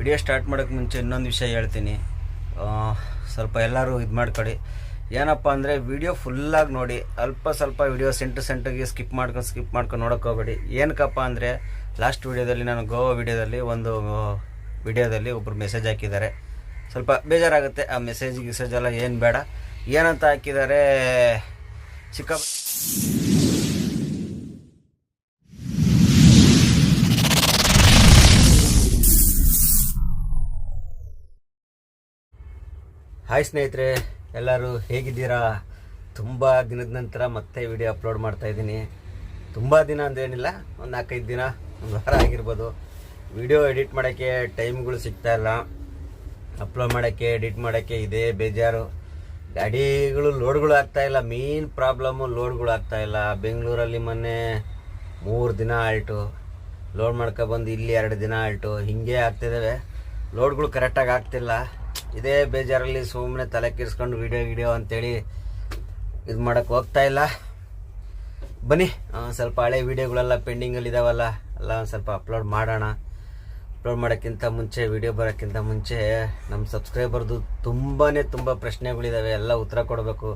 Video start ಮಾಡೋಕ್ಕೆ ಮುಂಚೆ ಇನ್ನೊಂದು ವಿಷಯ ಹೇಳ್ತೀನಿ. ಸ್ವಲ್ಪ ಎಲ್ಲರೂ ಇದು ಮಾಡ್ಕೊಳ್ಳಿ ಏನಪ್ಪ ಅಂದರೆ ವಿಡಿಯೋ ಫುಲ್ಲಾಗಿ ನೋಡಿ, ಅಲ್ಪ ಸ್ವಲ್ಪ ವಿಡಿಯೋ ಸೆಂಟರ್ ಸೆಂಟಿಗೆ ಸ್ಕಿಪ್ ಮಾಡ್ಕೊಂಡು ಸ್ಕಿಪ್ ಮಾಡ್ಕೊಂಡು ನೋಡೋಕೆ ಹೋಗಬೇಡಿ. ಏನಕ್ಕಪ್ಪ ಅಂದರೆ ಲಾಸ್ಟ್ ವಿಡಿಯೋದಲ್ಲಿ ನಾನು ಗೋವಾ ವಿಡಿಯೋದಲ್ಲಿ ಒಂದು ವಿಡಿಯೋದಲ್ಲಿ ಒಬ್ಬರು ಮೆಸೇಜ್ ಹಾಕಿದ್ದಾರೆ. ಸ್ವಲ್ಪ ಬೇಜಾರಾಗುತ್ತೆ, ಆ ಮೆಸೇಜ್ ಗಿಸೇಜ್ ಎಲ್ಲ ಏನು ಬೇಡ. ಏನಂತ ಹಾಕಿದ್ದಾರೆ, ಚಿಕ್ಕ ಹಾಯ್ ಸ್ನೇಹಿತರೆ, ಎಲ್ಲರೂ ಹೇಗಿದ್ದೀರಾ? ತುಂಬ ದಿನದ ನಂತರ ಮತ್ತೆ ವಿಡಿಯೋ ಅಪ್ಲೋಡ್ ಮಾಡ್ತಾ ಇದ್ದೀನಿ. ತುಂಬ ದಿನ ಅಂದೇನಿಲ್ಲ ಒಂದು ನಾಲ್ಕೈದು ದಿನ, ಒಂದು ವಾರ ಆಗಿರ್ಬೋದು. ವಿಡಿಯೋ ಎಡಿಟ್ ಮಾಡೋಕ್ಕೆ ಟೈಮ್ಗಳು ಸಿಗ್ತಾ ಇಲ್ಲ. ಅಪ್ಲೋಡ್ ಮಾಡೋಕ್ಕೆ ಎಡಿಟ್ ಮಾಡೋಕ್ಕೆ ಇದೇ ಬೇಜಾರು. ಗಾಡಿಗಳು ಲೋಡ್ಗಳು ಆಗ್ತಾಯಿಲ್ಲ ಮೇನ್ ಪ್ರಾಬ್ಲಮ್ಮು ಲೋಡ್ಗಳು ಆಗ್ತಾಯಿಲ್ಲ ಬೆಂಗಳೂರಲ್ಲಿ ಮೊನ್ನೆ ಮೂರು ದಿನ ಆಲ್ಟು ಲೋಡ್ ಮಾಡ್ಕೊಬಂದು ಇಲ್ಲಿ ಎರಡು ದಿನ ಆಲ್ಟು ಹಿಂಗೆ ಆಗ್ತಿದ್ದಾವೆ ಲೋಡ್ಗಳು ಕರೆಕ್ಟಾಗಿ ಆಗ್ತಿಲ್ಲ. ಇದೇ ಬೇಜಾರಲ್ಲಿ ಸುಮ್ಮನೆ ತಲೆ ಕೆಡಿಸ್ಕೊಂಡು ವಿಡಿಯೋ ಗಿಡಿಯೋ ಅಂತೇಳಿ ಇದು ಮಾಡೋಕ್ಕೆ ಹೋಗ್ತಾ ಇಲ್ಲ. ಬನ್ನಿ ಸ್ವಲ್ಪ ಹಳೆ ವಿಡಿಯೋಗಳೆಲ್ಲ ಪೆಂಡಿಂಗಲ್ಲಿ ಇದಾವಲ್ಲ, ಎಲ್ಲ ಒಂದು ಸ್ವಲ್ಪ ಅಪ್ಲೋಡ್ ಮಾಡೋಣ. ಅಪ್ಲೋಡ್ ಮಾಡೋಕ್ಕಿಂತ ಮುಂಚೆ ವಿಡಿಯೋ ಬರೋಕ್ಕಿಂತ ಮುಂಚೆ ನಮ್ಮ ಸಬ್ಸ್ಕ್ರೈಬರ್ದು ತುಂಬಾ ತುಂಬ ಪ್ರಶ್ನೆಗಳಿದ್ದಾವೆ ಎಲ್ಲ ಉತ್ತರ ಕೊಡಬೇಕು.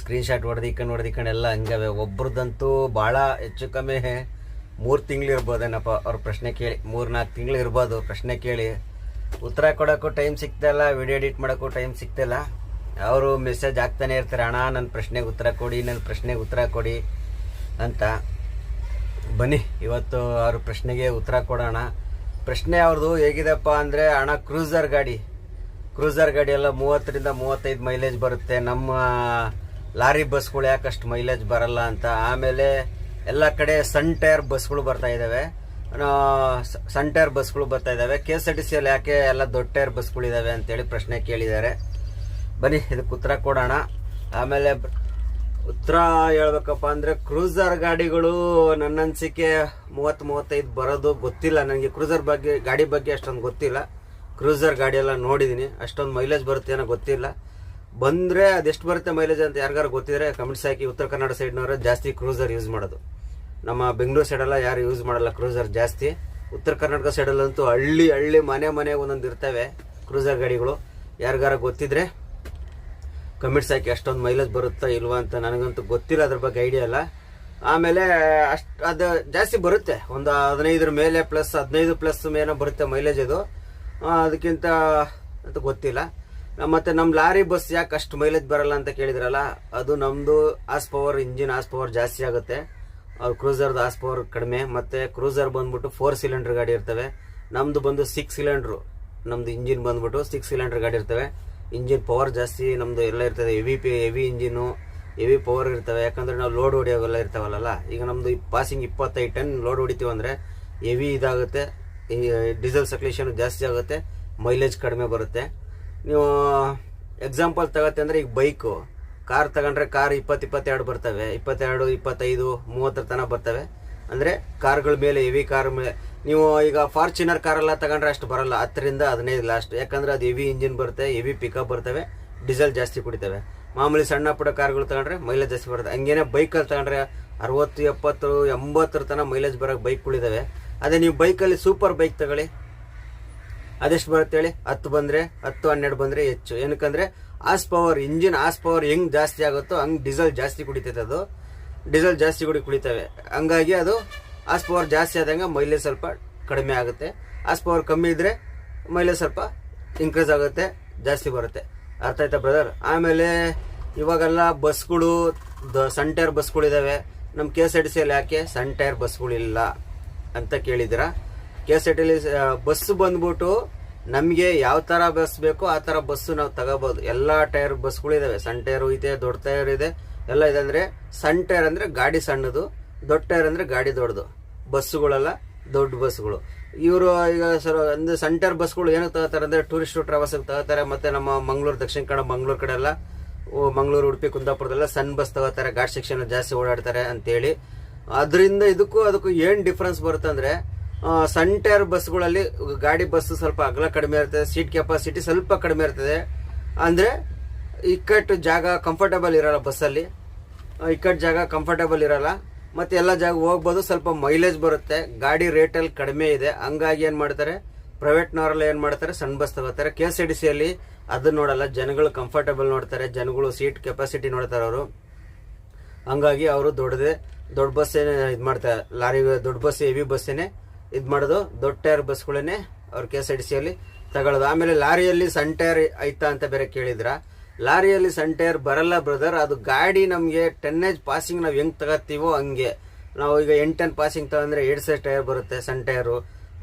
ಸ್ಕ್ರೀನ್ಶಾಟ್ ಹೊಡೆದಿಕೊಂಡು ಹೊಡೆದಿಕೊಂಡು ಎಲ್ಲ ಹಂಗವೆ. ಒಬ್ರದ್ದಂತೂ ಭಾಳ ಹೆಚ್ಚು ಕಮ್ಮಿ ಮೂರು ತಿಂಗಳು ಇರ್ಬೋದೇನಪ್ಪ? ಅವ್ರ ಪ್ರಶ್ನೆ ಕೇಳಿ ಮೂರು ನಾಲ್ಕು ತಿಂಗಳು ಇರ್ಬೋದು ಪ್ರಶ್ನೆ ಕೇಳಿ. ಉತ್ತರ ಕೊಡೋಕ್ಕೂ ಟೈಮ್ ಸಿಗ್ತಾಯಿಲ್ಲ ವಿಡಿಯೋ ಎಡಿಟ್ ಮಾಡೋಕ್ಕೂ ಟೈಮ್ ಸಿಗ್ತಾಯಿಲ್ಲ ಅವರು ಮೆಸೇಜ್ ಆಗ್ತಾನೆ ಇರ್ತಾರೆ, ಅಣ್ಣ ನನ್ನ ಪ್ರಶ್ನೆಗೆ ಉತ್ತರ ಕೊಡಿ ನನ್ನ ಪ್ರಶ್ನೆಗೆ ಉತ್ತರ ಕೊಡಿ ಅಂತ. ಬನ್ನಿ, ಇವತ್ತು ಅವ್ರ ಪ್ರಶ್ನೆಗೆ ಉತ್ತರ ಕೊಡೋಣ. ಪ್ರಶ್ನೆ ಅವ್ರದ್ದು ಹೇಗಿದೆಪ್ಪ ಅಂದರೆ, ಅಣ್ಣ ಕ್ರೂಸರ್ ಗಾಡಿ. ಕ್ರೂಸರ್ ಗಾಡಿ ಎಲ್ಲ ಮೂವತ್ತರಿಂದ ಮೂವತ್ತೈದು ಮೈಲೇಜ್ ಬರುತ್ತೆ. ನಮ್ಮ ಲಾರಿ ಬಸ್ಗಳು ಯಾಕಷ್ಟು ಮೈಲೇಜ್ ಬರಲ್ಲ ಅಂತ. ಆಮೇಲೆ ಎಲ್ಲ ಕಡೆ ಸನ್ ಟೈರ್ ಬಸ್ಗಳು ಬರ್ತಾ ಇದ್ದಾವೆ ಆ, ಸ- ಸನ್ ಟೈರ್ ಬಸ್ಗಳು ಬರ್ತಾ ಇದ್ದಾವೆ ಕೆ ಎಸ್ ಆರ್ ಟಿ ಸಿಯಲ್ಲಿ ಯಾಕೆ ಎಲ್ಲ ದೊಡ್ಡ ಟೈರ್ ಬಸ್ಗಳಿದ್ದಾವೆ ಅಂತೇಳಿ ಪ್ರಶ್ನೆ ಕೇಳಿದ್ದಾರೆ. ಬನ್ನಿ ಇದಕ್ಕೆ ಉತ್ತರ ಕೊಡೋಣ. ಆಮೇಲೆ ಉತ್ತರ ಹೇಳ್ಬೇಕಪ್ಪ ಅಂದರೆ ಕ್ರೂಸರ್ ಗಾಡಿಗಳು ನನ್ನ ಅನಿಸಿಕೆ ಮೂವತ್ತು ಮೂವತ್ತೈದು ಬರೋದು ಗೊತ್ತಿಲ್ಲ. ನನಗೆ ಕ್ರೂಸರ್ ಬಗ್ಗೆ ಗಾಡಿ ಬಗ್ಗೆ ಅಷ್ಟೊಂದು ಗೊತ್ತಿಲ್ಲ. ಕ್ರೂಸರ್ ಗಾಡಿ ಎಲ್ಲ ನೋಡಿದ್ದೀನಿ ಅಷ್ಟೊಂದು ಮೈಲೇಜ್ ಬರುತ್ತೆ ಏನೋ ಗೊತ್ತಿಲ್ಲ. ಬಂದರೆ ಅದೆಷ್ಟು ಬರುತ್ತೆ ಮೈಲೇಜ್ ಅಂತ ಯಾರಿಗಾರು ಗೊತ್ತಿದ್ರೆ ಕಮೆಂಟ್ಸ್ ಹಾಕಿ. ಉತ್ತರ ಕನ್ನಡ ಸೈಡ್ನವರು ಜಾಸ್ತಿ ಕ್ರೂಸರ್ ಯೂಸ್ ಮಾಡೋದು. ನಮ್ಮ ಬೆಂಗಳೂರು ಸೈಡೆಲ್ಲ ಯಾರು ಯೂಸ್ ಮಾಡಲ್ಲ ಕ್ರೂಸರ್ ಜಾಸ್ತಿ. ಉತ್ತರ ಕರ್ನಾಟಕ ಸೈಡಲ್ಲಂತೂ ಹಳ್ಳಿ ಹಳ್ಳಿ ಮನೆ ಮನೆ ಒಂದೊಂದು ಇರ್ತವೆ ಕ್ರೂಸರ್ ಗಾಡಿಗಳು. ಯಾರಿಗಾರ ಗೊತ್ತಿದ್ರೆ ಕಮಿಟ್ಸ್ ಹಾಕಿ ಅಷ್ಟೊಂದು ಮೈಲೇಜ್ ಬರುತ್ತಾ ಇಲ್ವಾ ಅಂತ ನನಗಂತೂ ಗೊತ್ತಿಲ್ಲ, ಅದ್ರ ಬಗ್ಗೆ ಐಡಿಯಾ ಇಲ್ಲ. ಆಮೇಲೆ ಅಷ್ಟು ಅದು ಜಾಸ್ತಿ ಬರುತ್ತೆ. ಒಂದು ಹದಿನೈದರ ಮೇಲೆ ಪ್ಲಸ್ ಹದಿನೈದು ಪ್ಲಸ್ ಏನೋ ಬರುತ್ತೆ ಮೈಲೇಜ್ ಅದು ಅದಕ್ಕಿಂತ ಅಂತ ಗೊತ್ತಿಲ್ಲ. ಮತ್ತೆ ನಮ್ಮ ಲಾರಿ ಬಸ್ ಯಾಕೆ ಅಷ್ಟು ಮೈಲೇಜ್ ಬರಲ್ಲ ಅಂತ ಕೇಳಿದ್ರಲ್ಲ, ಅದು ನಮ್ಮದು horsepower engine horsepower ಜಾಸ್ತಿ ಆಗುತ್ತೆ. ಕ್ರೂಸರ್ದು ಆಸ್ ಪವರ್ ಕಡಿಮೆ, ಮತ್ತೆ ಕ್ರೂಸರ್ ಬಂದ್ಬಿಟ್ಟು ಫೋರ್ ಸಿಲಿಂಡರ್ ಗಾಡಿ ಇರ್ತವೆ. ನಮ್ದು ಬಂದು ಸಿಕ್ಸ್ ಸಿಲಿಂಡರ್ ನಮ್ದು ಇಂಜಿನ್ ಬಂದ್ಬಿಟ್ಟು ಸಿಕ್ಸ್ ಸಿಲಿಂಡರ್ ಗಾಡಿ ಇರ್ತವೆ. ಇಂಜಿನ್ ಪವರ್ ಜಾಸ್ತಿ, ನಮ್ದು ಎಲ್ಲ ಇರ್ತದೆ. ಹೆವಿ ಪಿ ಹೆವಿ ಇಂಜಿನ್ ಹೆವಿ ಪವರ್ ಇರ್ತವೆ. ಯಾಕಂದ್ರೆ ನಾವು ಲೋಡ್ ಹೊಡಿಯೋವೆಲ್ಲ ಇರ್ತಾವಲ್ಲ ಈಗ ನಮ್ದು ಪಾಸಿಂಗ್ ಇಪ್ಪತ್ತೈದು ಟನ್ ಲೋಡ್ ಹೊಡಿತೀವಿ ಅಂದ್ರೆ ಹೆವಿ ಇದಾಗುತ್ತೆ. ಈ ಡೀಸೆಲ್ ಸಕ್ಲೇಷನ್ ಜಾಸ್ತಿ ಆಗುತ್ತೆ. ಮೈಲೇಜ್ ಕಡಿಮೆ ಬರುತ್ತೆ. ನೀವು ಎಕ್ಸಾಂಪಲ್ ತಗತ್ತೆ ಅಂದ್ರೆ ಈಗ ಬೈಕು ಕಾರ್ ತಗೊಂಡ್ರೆ ಕಾರ್ ಇಪ್ಪತ್ತು ಇಪ್ಪತ್ತೆರಡು ಬರ್ತವೆ. ಇಪ್ಪತ್ತೆರಡು, ಇಪ್ಪತ್ತೈದು, ಮೂವತ್ತರ ತನಕ ಬರ್ತವೆ. ಅಂದರೆ ಕಾರ್ಗಳ ಮೇಲೆ ಹೆವಿ ಕಾರ್ ಮೇಲೆ ನೀವು ಈಗ ಫಾರ್ಚುನರ್ ಕಾರೆಲ್ಲ ತಗೊಂಡ್ರೆ ಅಷ್ಟು ಬರಲ್ಲ. ಹತ್ತರಿಂದ ಹದಿನೈದು ಲಾಸ್ಟ್ ಯಾಕಂದರೆ ಅದು ಹೆವಿ ಇಂಜಿನ್ ಬರುತ್ತೆ ಹೆವಿ ಪಿಕಪ್ ಬರ್ತವೆ ಡೀಸೆಲ್ ಜಾಸ್ತಿ ಕುಡಿತವೆ. ಮಾಮೂಲಿ ಸಣ್ಣ ಪುಟ್ಟ ಕಾರ್ಗಳು ತಗೊಂಡ್ರೆ ಮೈಲೇಜ್ ಜಾಸ್ತಿ ಬರುತ್ತೆ. ಹಂಗೇನೆ ಬೈಕಲ್ಲಿ ತಗೊಂಡ್ರೆ ಅರವತ್ತು, ಎಪ್ಪತ್ತು, ಎಂಬತ್ತರ ತನಕ ಮೈಲೇಜ್ ಬರೋಕೆ ಬೈಕ್ಗಳಿದ್ದಾವೆ ಅದೇ ನೀವು ಬೈಕಲ್ಲಿ ಸೂಪರ್ ಬೈಕ್ ತಗೊಳ್ಳಿ. ಅದೆಷ್ಟು ಬರುತ್ತೆ ಹೇಳಿ? ಹತ್ತು ಬಂದರೆ, ಹತ್ತು, ಹನ್ನೆರಡು ಬಂದರೆ ಹೆಚ್ಚು. ಏನಕ್ಕಂದ್ರೆ horsepower, engine horsepower ಹೆಂಗ್ ಜಾಸ್ತಿ ಆಗುತ್ತೋ ಹಂಗ್ ಡೀಸೆಲ್ ಜಾಸ್ತಿ ಕುಡಿತೈತೆ ಅದು. ಡೀಸೆಲ್ ಜಾಸ್ತಿ ಕುಡಿ ಕುಡಿತವೆ. ಹಂಗಾಗಿ ಅದು ಆಸ್ ಪವರ್ ಜಾಸ್ತಿ ಆದಂಗೆ ಮೈಲೇಜ್ ಸ್ವಲ್ಪ ಕಡಿಮೆ ಆಗುತ್ತೆ. ಆಸ್ ಪವರ್ ಕಮ್ಮಿ ಇದ್ರೆ ಮೈಲೇಜ್ ಸ್ವಲ್ಪ ಇನ್ಕ್ರೀಸ್ ಆಗುತ್ತೆ, ಜಾಸ್ತಿ ಬರುತ್ತೆ. ಅರ್ಥ ಆಯ್ತಾ ಬ್ರದರ್ ಆಮೇಲೆ ಇವಾಗೆಲ್ಲ ಬಸ್ಗಳು ದ ಸನ್ ಟೈರ್ ಬಸ್ಗಳಿದ್ದಾವೆ ನಮ್ಮ ಕೆ ಎಸ್ ಆರ್ ಟಿ ಸಿಯಲ್ಲಿ ಯಾಕೆ ಸನ್ ಟೈರ್ ಬಸ್ಗಳಿಲ್ಲ ಅಂತ ಕೇಳಿದಿರ K S R T bus ಬಂದ್ಬಿಟ್ಟು ನಮಗೆ ಯಾವ ಥರ ಬಸ್ ಬೇಕೋ ಆ ಥರ ಬಸ್ಸು ನಾವು ತಗೋಬೋದು. ಎಲ್ಲ ಟೈರ್ ಬಸ್ಗಳಿದ್ದಾವೆ ಸಣ್ಣ ಟೈರು ಇದೆ, ದೊಡ್ಡ ಟೈರ್ ಇದೆ. ಎಲ್ಲ ಇದೆ ಅಂದರೆ ಸಣ್ಣ ಟೈರ್ ಅಂದರೆ ಗಾಡಿ ಸಣ್ಣದು, ದೊಡ್ಡ ಟೈರ್ ಅಂದರೆ ಗಾಡಿ ದೊಡ್ಡದು. ಬಸ್ಸುಗಳೆಲ್ಲ ದೊಡ್ಡ ಬಸ್ಸುಗಳು ಇವರು ಈಗ ಸರ್ ಅಂದರೆ ಸಣ್ಣ ಟೈರ್ ಬಸ್ಗಳು ಏನಕ್ಕೆ ತಗೋತಾರೆ ಅಂದರೆ ಟೂರಿಸ್ಟ್ ಟ್ರಾವೆಲ್ಸಿಗೆ ತಗೋತಾರೆ ಮತ್ತು ನಮ್ಮ ಮಂಗಳೂರು, ದಕ್ಷಿಣ ಕನ್ನಡ, ಮಂಗಳೂರು ಕಡೆ ಎಲ್ಲ ಮಂಗಳೂರು, ಉಡುಪಿ ಕುಂದಾಪುರದೆಲ್ಲ ಸಣ್ಣ ಬಸ್ ತಗೋತಾರೆ. ಘಾಟ್ ಸೆಕ್ಷನ್ ಜಾಸ್ತಿ ಓಡಾಡ್ತಾರೆ ಅಂತೇಳಿ. ಅದರಿಂದ ಇದಕ್ಕೂ ಅದಕ್ಕೂ ಏನು ಡಿಫ್ರೆನ್ಸ್ ಬರುತ್ತೆ ಅಂದರೆ ಸಣ್ಣ ಟೈರ್ ಬಸ್ಗಳಲ್ಲಿ ಗಾಡಿ ಬಸ್ ಸ್ವಲ್ಪ ಅಗಲ ಕಡಿಮೆ ಇರ್ತದೆ ಸೀಟ್ ಕೆಪಾಸಿಟಿ ಸ್ವಲ್ಪ ಕಡಿಮೆ ಇರ್ತದೆ. ಅಂದರೆ ಇಕ್ಕಟ್ಟು ಜಾಗ ಕಂಫರ್ಟಬಲ್ ಇರಲ್ಲ ಬಸ್ಸಲ್ಲಿ ಇಕ್ಕಟ್ಟು ಜಾಗ ಕಂಫರ್ಟಬಲ್ ಇರಲ್ಲ. ಮತ್ತೆ ಎಲ್ಲ ಜಾಗ ಹೋಗ್ಬೋದು, ಸ್ವಲ್ಪ ಮೈಲೇಜ್ ಬರುತ್ತೆ. ಗಾಡಿ ರೇಟಲ್ಲಿ ಕಡಿಮೆ ಇದೆ. ಹಂಗಾಗಿ ಏನು ಮಾಡ್ತಾರೆ ಪ್ರೈವೇಟ್ನವರೆಲ್ಲ ಏನು ಮಾಡ್ತಾರೆ, ಸಣ್ಣ ಬಸ್ ತಗೋತಾರೆ. ಕೆ ಎಸ್ ಆರ್ ಡಿ ಸಿಯಲ್ಲಿ ಅದನ್ನ ನೋಡಲ್ಲ, ಜನಗಳು ಕಂಫರ್ಟಬಲ್ ನೋಡ್ತಾರೆ, ಜನಗಳು ಸೀಟ್ ಕೆಪಾಸಿಟಿ ನೋಡ್ತಾರೆ ಅವರು. ಹಂಗಾಗಿ ಅವರು ದೊಡ್ಡದೇ, ದೊಡ್ಡ ಬಸ್ಸೇ ಇದು ಮಾಡ್ತಾರೆ ಲಾರಿ, ದೊಡ್ಡ ಬಸ್ ಹೆವಿ ಬಸ್ಸೇನೆ ಇದು ಮಾಡೋದು. ದೊಡ್ಡ ಟೈರ್ ಬಸ್ಗಳನ್ನೇ ಅವ್ರು ಕೆ ಎಸ್ ಐ ಡಿ ಸಿಯಲ್ಲಿ ತಗೊಳ್ಳೋದು. ಆಮೇಲೆ ಲಾರಿಯಲ್ಲಿ ಸಣ್ಣ ಟೈರ್ ಐತಾ ಅಂತ ಬೇರೆ ಕೇಳಿದ್ರ? ಲಾರಿಯಲ್ಲಿ ಸಣ್ಣ ಟೈರ್ ಬರಲ್ಲ ಬ್ರದರ್. ಅದು ಗಾಡಿ ನಮಗೆ ಟೆನ್ನೇಜ್ ಪಾಸಿಂಗ್ ನಾವು ಹೆಂಗೆ ತಗೋತೀವೋ ಹಂಗೆ. ನಾವು ಈಗ ಎಂಟು ಟನ್ ಪಾಸಿಂಗ್ ತಗೊಂಡ್ರೆ ಎರಡು ಸೈಜ್ ಟೈರ್ ಬರುತ್ತೆ ಸಣ್ಣ ಟೈರು.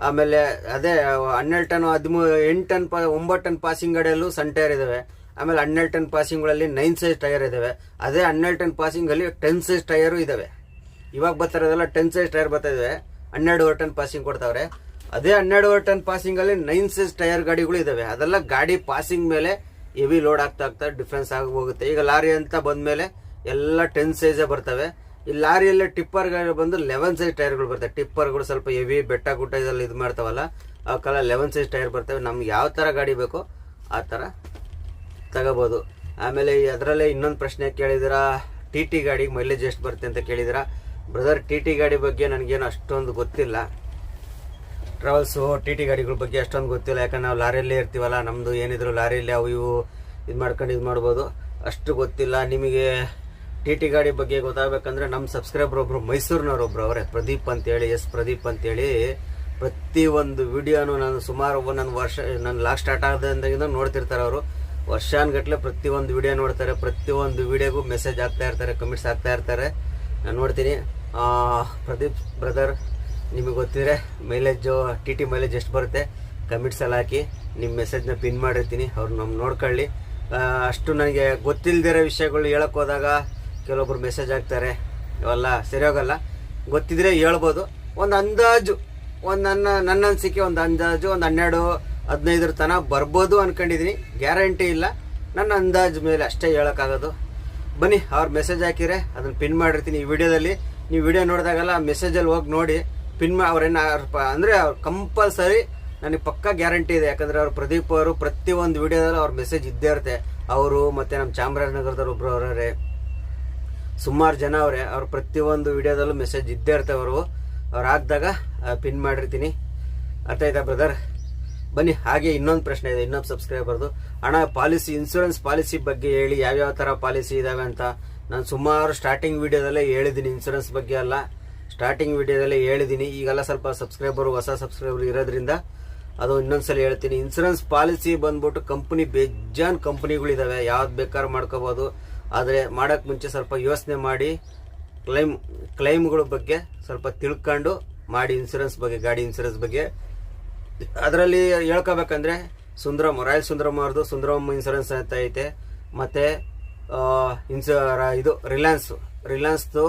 ಆಮೇಲೆ ಅದೇ, ಹನ್ನೆರಡು ಟನ್, ಹದಿಮೂರು, ಎಂಟು ಟನ್ ಪಾ, ಒಂಬತ್ತು ಟನ್ ಪಾಸಿಂಗ್ ಗಾಡಿಯಲ್ಲೂ ಸಣ್ಣ ಟೈರ್ ಇದಾವೆ. ಆಮೇಲೆ ಹನ್ನೆರಡು ಟನ್ ಪಾಸಿಂಗ್ಗಳಲ್ಲಿ ನೈನ್ ಸೈಜ್ ಟೈರ್ ಇದಾವೆ. ಅದೇ ಹನ್ನೆರಡು ಟನ್ ಪಾಸಿಂಗಲ್ಲಿ ಟೆನ್ ಸೈಜ್ ಟೈರು ಇದಾವೆ. ಇವಾಗ ಬರ್ತಾ ಇರೋದೆಲ್ಲ ಟೆನ್ ಸೈಜ್ ಟೈರ್ ಬರ್ತಾ ಇದಾವೆ. ಹನ್ನೆರಡು ಟನ್ ಪಾಸಿಂಗ್ ಕೊಡ್ತಾವ್ರೆ. ಅದೇ ಹನ್ನೆರಡು ಟನ್ ಪಾಸಿಂಗ್ ಅಲ್ಲಿ ನೈನ್ ಸೈಜ್ ಟೈರ್ ಗಾಡಿಗಳು ಇದಾವೆ. ಅದೆಲ್ಲ ಗಾಡಿ ಪಾಸಿಂಗ್ ಮೇಲೆ ಹೆವಿ ಲೋಡ್ ಆಗ್ತಾ ಆಗ್ತಾ ಡಿಫ್ರೆನ್ಸ್ ಆಗಿ ಹೋಗುತ್ತೆ. ಈಗ ಲಾರಿ ಅಂತ ಬಂದ್ಮೇಲೆ ಎಲ್ಲ ಟೆನ್ ಸೈಜೇ ಬರ್ತವೆ. ಈ ಲಾರಿಯಲ್ಲೇ ಟಿಪ್ಪರ್ ಗಾಡಿ ಬಂದು ಲೆವೆನ್ ಸೈಜ್ ಟೈರ್ಗಳು ಬರ್ತವೆ. ಟಿಪ್ಪರ್ಗಳು ಸ್ವಲ್ಪ ಹೆವಿ ಬೆಟ್ಟ ಗುಟ್ಟ ಇದ್ರಲ್ಲಿ ಇದು ಮಾಡ್ತಾವಲ್ಲ ಅವಕ್ಕೆಲ್ಲ ಲೆವೆನ್ ಸೈಜ್ ಟೈರ್ ಬರ್ತವೆ. ನಮ್ಗೆ ಯಾವ ಥರ ಗಾಡಿ ಬೇಕೋ ಆ ಥರ ತಗೋಬೋದು. ಆಮೇಲೆ ಅದರಲ್ಲೇ ಇನ್ನೊಂದು ಪ್ರಶ್ನೆ ಕೇಳಿದಿರಾ ಟಿ ಟಿ ಗಾಡಿಗೆ ಮೈಲೇಜ್ ಎಷ್ಟು ಬರುತ್ತೆ ಅಂತ ಕೇಳಿದಿರ ಬ್ರದರ್ ಟಿ ಟಿ ಗಾಡಿ ಬಗ್ಗೆ ನನಗೇನು ಅಷ್ಟೊಂದು ಗೊತ್ತಿಲ್ಲ. ಟ್ರಾವೆಲ್ಸು ಟಿ ಟಿ ಗಾಡಿಗಳ ಬಗ್ಗೆ ಅಷ್ಟೊಂದು ಗೊತ್ತಿಲ್ಲ. ಯಾಕಂದ್ರೆ ನಾವು ಲಾರಿಯಲ್ಲೇ ಇರ್ತೀವಲ್ಲ ನಮ್ಮದು ಏನಿದ್ರು ಲಾರಿಯಲ್ಲಿ ಅವು ಇವು ಇದು ಮಾಡ್ಕೊಂಡು ಇದು ಮಾಡ್ಬೋದು. ಅಷ್ಟು ಗೊತ್ತಿಲ್ಲ. ನಿಮಗೆ ಟಿ ಟಿ ಗಾಡಿ ಬಗ್ಗೆ ಗೊತ್ತಾಗಬೇಕಂದ್ರೆ ನಮ್ಮ ಸಬ್ಸ್ಕ್ರೈಬರ್ ಒಬ್ರು ಮೈಸೂರಿನವ್ರು ಒಬ್ರು ಅವರೇ, ಪ್ರದೀಪ್ ಅಂತೇಳಿ, ಎಸ್ ಪ್ರದೀಪ್ ಅಂತೇಳಿ. ಪ್ರತಿ ಒಂದು ವಿಡಿಯೋನು ನಾನು ಸುಮಾರು ನನ್ನ ವರ್ಷ, ನನ್ನ ಲಾಸ್ಟ್ ಸ್ಟಾರ್ಟ್ ಆದಾಗಿಂದ ನೋಡ್ತಿರ್ತಾರೆ ಅವರು. ವರ್ಷಾನ್ಗಟ್ಲೆ ಪ್ರತಿ ಒಂದು ವಿಡಿಯೋ ನೋಡ್ತಾರೆ. ಪ್ರತಿ ಒಂದು ವಿಡಿಯೋಗೂ ಮೆಸೇಜ್ ಆಗ್ತಾ ಇರ್ತಾರೆ ಕಮೆಂಟ್ಸ್ ಆಗ್ತಾ ಇರ್ತಾರೆ. ನಾನು ನೋಡ್ತೀನಿ. ಪ್ರದೀಪ್ ಬ್ರದರ್ ನಿಮಗೆ ಗೊತ್ತಿದ್ರೆ ಮೈಲೇಜು ಟಿ ಟಿ ಮೈಲೇಜ್ ಎಷ್ಟು ಬರುತ್ತೆ? ಕಮೆಂಟ್ಸಲ್ಲಿ ಹಾಕಿ ನಿಮ್ಮ ಮೆಸೇಜ್ನ ಪಿನ್ ಮಾಡಿರ್ತೀನಿ ಅವ್ರು ನಮ್ಮ ನೋಡ್ಕೊಳ್ಳಿ. ಅಷ್ಟು ನನಗೆ ಗೊತ್ತಿಲ್ಲದಿರೋ ವಿಷಯಗಳು ಹೇಳಕ್ಕೆ ಹೋದಾಗ ಕೆಲವೊಬ್ರು ಮೆಸೇಜ್ ಹಾಕ್ತಾರೆ. ಇವೆಲ್ಲ ಸರಿ ಹೋಗಲ್ಲ ಗೊತ್ತಿದ್ರೆ ಹೇಳ್ಬೋದು. ಒಂದು ಅಂದಾಜು, ಒಂದು ನನ್ನ ನನ್ನ ಅನಿಸಿಕೆ, ಒಂದು ಅಂದಾಜು, ಒಂದು ಹನ್ನೆರಡು, ಹದಿನೈದರ ತನಕ ಬರ್ಬೋದು ಅಂದ್ಕೊಂಡಿದ್ದೀನಿ ಗ್ಯಾರಂಟಿ ಇಲ್ಲ. ನನ್ನ ಅಂದಾಜು ಮೇಲೆ ಅಷ್ಟೇ ಹೇಳೋಕ್ಕಾಗೋದು ಬನ್ನಿ, ಅವ್ರು ಮೆಸೇಜ್ ಹಾಕಿದರೆ ಅದನ್ನು ಪಿನ್ ಮಾಡಿರ್ತೀನಿ ಈ ವಿಡಿಯೋದಲ್ಲಿ ನೀವು ವಿಡಿಯೋ ನೋಡಿದಾಗೆಲ್ಲ ಮೆಸೇಜಲ್ಲಿ ಹೋಗಿ ನೋಡಿ ಪಿನ್ ಮಾ ಅವ್ರೇನು ಅಂದರೆ ಅವ್ರು ಕಂಪಲ್ಸರಿ ನನಗೆ ಪಕ್ಕಾ ಗ್ಯಾರಂಟಿ ಇದೆ. ಯಾಕಂದರೆ ಅವ್ರು ಪ್ರದೀಪ್ ಅವರು ಪ್ರತಿಯೊಂದು ವಿಡಿಯೋದಲ್ಲಿ ಅವ್ರ ಮೆಸೇಜ್ ಇದ್ದೇ ಇರುತ್ತೆ. ಅವರು ಮತ್ತು ನಮ್ಮ ಚಾಮರಾಜನಗರದವ್ರು ಒಬ್ಬರು ಅವರೇ ಸುಮಾರು ಜನ ಅವರೇ, ಅವ್ರು ಪ್ರತಿಯೊಂದು ವಿಡಿಯೋದಲ್ಲೂ ಮೆಸೇಜ್ ಇದ್ದೇ ಇರ್ತವೆ ಅವರು. ಅವ್ರು ಹಾಕಿದಾಗ ಪಿನ್ ಮಾಡಿರ್ತೀನಿ. ಅರ್ಥ ಬ್ರದರ್ ಬನ್ನಿ, ಹಾಗೆ ಇನ್ನೊಂದು ಪ್ರಶ್ನೆ ಇದೆ. ಇನ್ನೊಂದು ಸಬ್ಸ್ಕ್ರೈಬರ್ದು ಹಣ ಪಾಲಿಸಿ ಇನ್ಸೂರೆನ್ಸ್ ಪಾಲಿಸಿ ಬಗ್ಗೆ ಹೇಳಿ, ಯಾವ್ಯಾವ ಥರ ಪಾಲಿಸಿ ಇದಾವೆ ಅಂತ. ನಾನು ಸುಮಾರು ಸ್ಟಾರ್ಟಿಂಗ್ ವಿಡಿಯೋದಲ್ಲೇ ಹೇಳಿದ್ದೀನಿ ಇನ್ಸೂರೆನ್ಸ್ ಬಗ್ಗೆ ಅಲ್ಲ ಸ್ಟಾರ್ಟಿಂಗ್ ವೀಡಿಯೋದಲ್ಲೇ ಹೇಳಿದ್ದೀನಿ ಈಗೆಲ್ಲ ಸ್ವಲ್ಪ ಸಬ್ಸ್ಕ್ರೈಬರು ಹೊಸ ಸಬ್ಸ್ಕ್ರೈಬರ್ ಇರೋದ್ರಿಂದ ಅದು ಇನ್ನೊಂದ್ಸಲ ಹೇಳ್ತೀನಿ. ಇನ್ಸೂರೆನ್ಸ್ ಪಾಲಿಸಿ ಬಂದ್ಬಿಟ್ಟು ಕಂಪ್ನಿ ಬೇಜಾನ್ ಕಂಪ್ನಿಗಳಿದ್ದಾವೆ ಯಾವ್ದು ಬೇಕಾದ್ರೂ ಮಾಡ್ಕೋಬೋದು. ಆದರೆ ಮಾಡೋಕ್ಕೆ ಮುಂಚೆ ಸ್ವಲ್ಪ ಯೋಚನೆ ಮಾಡಿ ಕ್ಲೈಮ್ ಕ್ಲೈಮ್ಗಳ ಬಗ್ಗೆ ಸ್ವಲ್ಪ ತಿಳ್ಕೊಂಡು ಮಾಡಿ ಇನ್ಸೂರೆನ್ಸ್ ಬಗ್ಗೆ, ಗಾಡಿ ಇನ್ಸೂರೆನ್ಸ್ ಬಗ್ಗೆ. ಅದರಲ್ಲಿ ಹೇಳ್ಕೋಬೇಕಂದ್ರೆ ಸುಂದರಮ್ ರಾಯಲ್ ಸುಂದರಮ್ ಅವ್ರದ್ದು ಸುಂದರಮ್ ಇನ್ಸೂರೆನ್ಸ್ ಅಂತ ಐತೆ. ಮತ್ತೆ ಇನ್ಸ ಇದು ರಿಲಯನ್ಸ್ ರಿಲಯನ್ಸ್ದು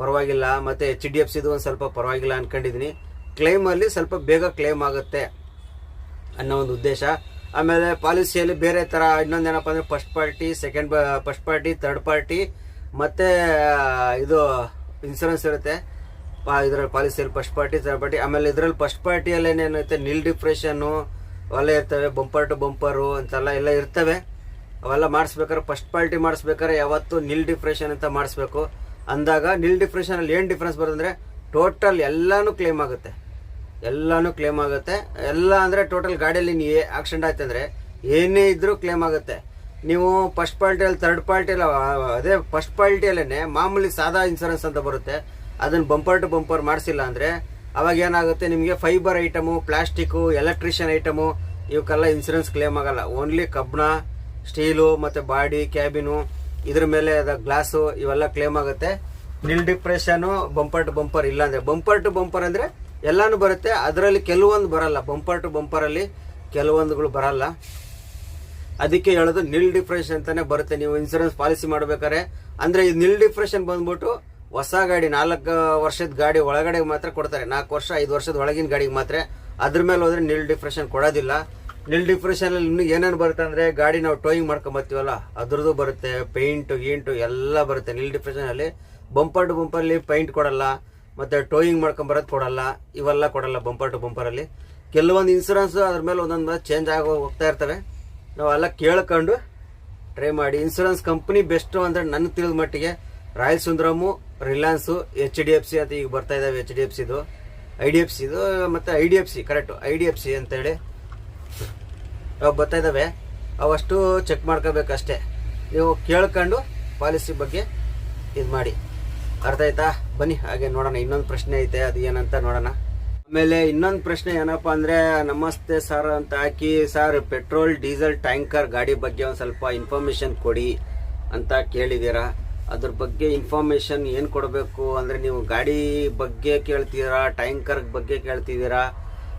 ಪರವಾಗಿಲ್ಲ, ಮತ್ತು ಎಚ್ ಡಿ ಎಫ್ ಸಿದು ಒಂದು ಸ್ವಲ್ಪ ಪರವಾಗಿಲ್ಲ ಅಂದ್ಕೊಂಡಿದ್ದೀನಿ ಕ್ಲೈಮಲ್ಲಿ ಸ್ವಲ್ಪ ಬೇಗ ಕ್ಲೈಮ್ ಆಗುತ್ತೆ ಅನ್ನೋ ಒಂದು ಉದ್ದೇಶ. ಆಮೇಲೆ ಪಾಲಿಸಿಯಲ್ಲಿ ಬೇರೆ ಥರ ಇನ್ನೊಂದು ಏನಪ್ಪ ಅಂದರೆ first party second first party third party ಮತ್ತು ಇದು ಇನ್ಸೂರೆನ್ಸ್ ಇರುತ್ತೆ. ಪಾ ಇದರಲ್ಲಿ ಪಾಲಿಸಿಯಲ್ಲಿ ಫಸ್ಟ್ ಪಾರ್ಟಿ ತರ್ಡ್ ಪಾರ್ಟಿ ಆಮೇಲೆ ಇದರಲ್ಲಿ ಫಸ್ಟ್ ಪಾರ್ಟಿಯಲ್ಲಿ ಏನೇನೈತೆ ನಿಲ್ ಡಿಪ್ರೆಷನ್ನು ಅವೆಲ್ಲ ಇರ್ತವೆ ಬಂಪರ್ ಟು ಬಂಪರು ಅಂತೆಲ್ಲ ಎಲ್ಲ ಇರ್ತವೆ. ಅವೆಲ್ಲ ಮಾಡಿಸ್ಬೇಕಾದ್ರೆ ಫಸ್ಟ್ ಪಾರ್ಟಿ ಮಾಡಿಸ್ಬೇಕಾದ್ರೆ ಯಾವತ್ತು ನಿಲ್ ಡಿಪ್ರೆಷನ್ ಅಂತ ಮಾಡಿಸ್ಬೇಕು. ಅಂದಾಗ ನಿಲ್ ಡಿಪ್ರೆಷನಲ್ಲಿ ಏನು ಡಿಫ್ರೆನ್ಸ್ ಬರುತ್ತೆ ಅಂದರೆ ಟೋಟಲ್ ಎಲ್ಲನೂ ಕ್ಲೇಮ್ ಆಗುತ್ತೆ. ಎಲ್ಲನೂ ಕ್ಲೇಮ್ ಆಗುತ್ತೆ. ಎಲ್ಲ ಅಂದರೆ ಟೋಟಲ್ ಗಾಡಿಯಲ್ಲಿ ನೀ ಆಕ್ಸಿಡೆಂಟ್ ಆಯ್ತು ಅಂದರೆ ಏನೇ ಇದ್ದರೂ ಕ್ಲೇಮ್ ಆಗುತ್ತೆ. ನೀವು ಫಸ್ಟ್ ಪಾರ್ಟಿಯಲ್ಲಿ ಥರ್ಡ್ ಪಾರ್ಟಿಯಲ್ಲಿ ಅದೇ ಫಸ್ಟ್ ಪಾರ್ಟಿಯಲ್ಲೇ ಮಾಮೂಲಿ ಸಾದಾ ಇನ್ಸೂರೆನ್ಸ್ ಅಂತ ಬರುತ್ತೆ. ಅದನ್ನು ಬಂಪರ್ ಟು ಬಂಪರ್ ಮಾಡಿಸಿಲ್ಲ ಅಂದರೆ ಅವಾಗ ಏನಾಗುತ್ತೆ ನಿಮಗೆ fibre item plastic electrician item ಇವಕ್ಕೆಲ್ಲ ಇನ್ಸೂರೆನ್ಸ್ ಕ್ಲೇಮ್ ಆಗಲ್ಲ. ಓನ್ಲಿ ಕಬ್ಬಣ ಸ್ಟೀಲು ಮತ್ತು ಬಾಡಿ, ಕ್ಯಾಬಿನು, ಇದ್ರ ಮೇಲೆ ಅದ ಗ್ಲಾಸು, ಇವೆಲ್ಲ ಕ್ಲೇಮ್ ಆಗುತ್ತೆ. Nil depression bumper to bumper ಇಲ್ಲ ಅಂದರೆ ಬಂಪರ್ ಟು ಬಂಪರ್ ಅಂದರೆ ಎಲ್ಲಾನು ಬರುತ್ತೆ, ಅದರಲ್ಲಿ ಕೆಲವೊಂದು ಬರಲ್ಲ. ಬಂಪರ್ ಟು ಬಂಪರಲ್ಲಿ ಕೆಲವೊಂದುಗಳು ಬರಲ್ಲ. ಅದಕ್ಕೆ ಹೇಳೋದು ನಿಲ್ ಡಿಪ್ರೆಷನ್ ಅಂತಾನೆ ಬರುತ್ತೆ. ನೀವು ಇನ್ಸೂರೆನ್ಸ್ ಪಾಲಿಸಿ ಮಾಡ್ಬೇಕಾದ್ರೆ, ಅಂದ್ರೆ ಈ ನಿಲ್ ಡಿಪ್ರೆಷನ್ ಬಂದ್ಬಿಟ್ಟು ಹೊಸ ಗಾಡಿ, ನಾಲ್ಕು ವರ್ಷದ ಗಾಡಿ ಒಳಗಡೆ ಮಾತ್ರ ಕೊಡ್ತಾರೆ. ನಾಲ್ಕು ವರ್ಷ, ಐದು ವರ್ಷದ ಒಳಗಿನ ಗಾಡಿಗೆ ಮಾತ್ರ. ಅದ್ರ ಮೇಲೆ ಹೋದ್ರೆ ನಿಲ್ ಡಿಪ್ರೆಷನ್ ಕೊಡೋದಿಲ್ಲ. ನಿಲ್ ಡಿಪ್ರೆಷನ್ ಅಲ್ಲಿ ಇನ್ನು ಏನೇನು ಬರುತ್ತೆ ಅಂದ್ರೆ ಗಾಡಿ ನಾವು ಟೋಯಿಂಗ್ ಮಾಡ್ಕೊಂಬತ್ತೀವಲ್ಲ, ಅದ್ರದ್ದು ಬರುತ್ತೆ ಪೇಂಟ್ ಗೀಂಟು ಎಲ್ಲ ಬರುತ್ತೆ. ನಿಲ್ ಡಿಪ್ರೆಷನ್ ಅಲ್ಲಿ ಬಂಪರ್ ಟು ಬಂಪರ್ ಅಲ್ಲಿ ಪೈಂಟ್ ಕೊಡಲ್ಲ, ಮತ್ತೆ ಟೋಯಿಂಗ್ ಮಾಡ್ಕೊಂಬರೋದು ಕೊಡಲ್ಲ, ಇವೆಲ್ಲ ಕೊಡಲ್ಲ ಬಂಪರ್ ಟು ಬಂಪರ್ ಅಲ್ಲಿ. ಕೆಲವೊಂದು ಇನ್ಸೂರೆನ್ಸ್ ಅದ್ರ ಮೇಲೆ ಒಂದೊಂದು ಚೇಂಜ್ ಆಗೋ ಹೋಗ್ತಾ ಇರ್ತವೆ. ನಾವೆಲ್ಲ ಕೇಳ್ಕೊಂಡು ಟ್ರೈ ಮಾಡಿ. ಇನ್ಸೂರೆನ್ಸ್ ಕಂಪ್ನಿ ಬೆಸ್ಟು ಅಂದರೆ ನನ್ನ ತಿಳಿದ ಮಟ್ಟಿಗೆ royal Sundaram reliance H D F C ಅಂತ ಈಗ ಬರ್ತಾ ಇದ್ದಾವೆ ಎಚ್ ಡಿ ಎಫ್ ಸಿದು ಐ ಡಿ ಎಫ್ ಸಿದು ಮತ್ತು I D F C correct I D F C ಅಂತೇಳಿ ಬರ್ತಾ ಇದ್ದಾವೆ, ಅವಷ್ಟು ಚೆಕ್ ಮಾಡ್ಕೋಬೇಕಷ್ಟೇ. ನೀವು ಕೇಳ್ಕೊಂಡು ಪಾಲಿಸಿ ಬಗ್ಗೆ ಇದು ಮಾಡಿ. ಅರ್ಥ ಆಯ್ತಾ? ಬನ್ನಿ, ಹಾಗೆ ನೋಡೋಣ, ಇನ್ನೊಂದು ಪ್ರಶ್ನೆ ಐತೆ, ಅದು ಏನಂತ ನೋಡೋಣ. ಆಮೇಲೆ ಇನ್ನೊಂದು ಪ್ರಶ್ನೆ ಏನಪ್ಪ ಅಂದರೆ, ನಮಸ್ತೆ ಸರ್ ಅಂತ ಹಾಕಿ ಸರ್ ಪೆಟ್ರೋಲ್ ಡೀಸೆಲ್ ಟ್ಯಾಂಕರ್ ಗಾಡಿ ಬಗ್ಗೆ ಒಂದು ಸ್ವಲ್ಪ ಇನ್ಫಾರ್ಮೇಷನ್ ಕೊಡಿ ಅಂತ ಕೇಳಿದ್ದೀರಾ? ಅದ್ರ ಬಗ್ಗೆ ಇನ್ಫಾರ್ಮೇಷನ್ ಏನು ಕೊಡಬೇಕು? ಅಂದರೆ ನೀವು ಗಾಡಿ ಬಗ್ಗೆ ಕೇಳ್ತೀರಾ ಟ್ಯಾಂಕರ್ ಬಗ್ಗೆ ಕೇಳ್ತಿದ್ದೀರಾ?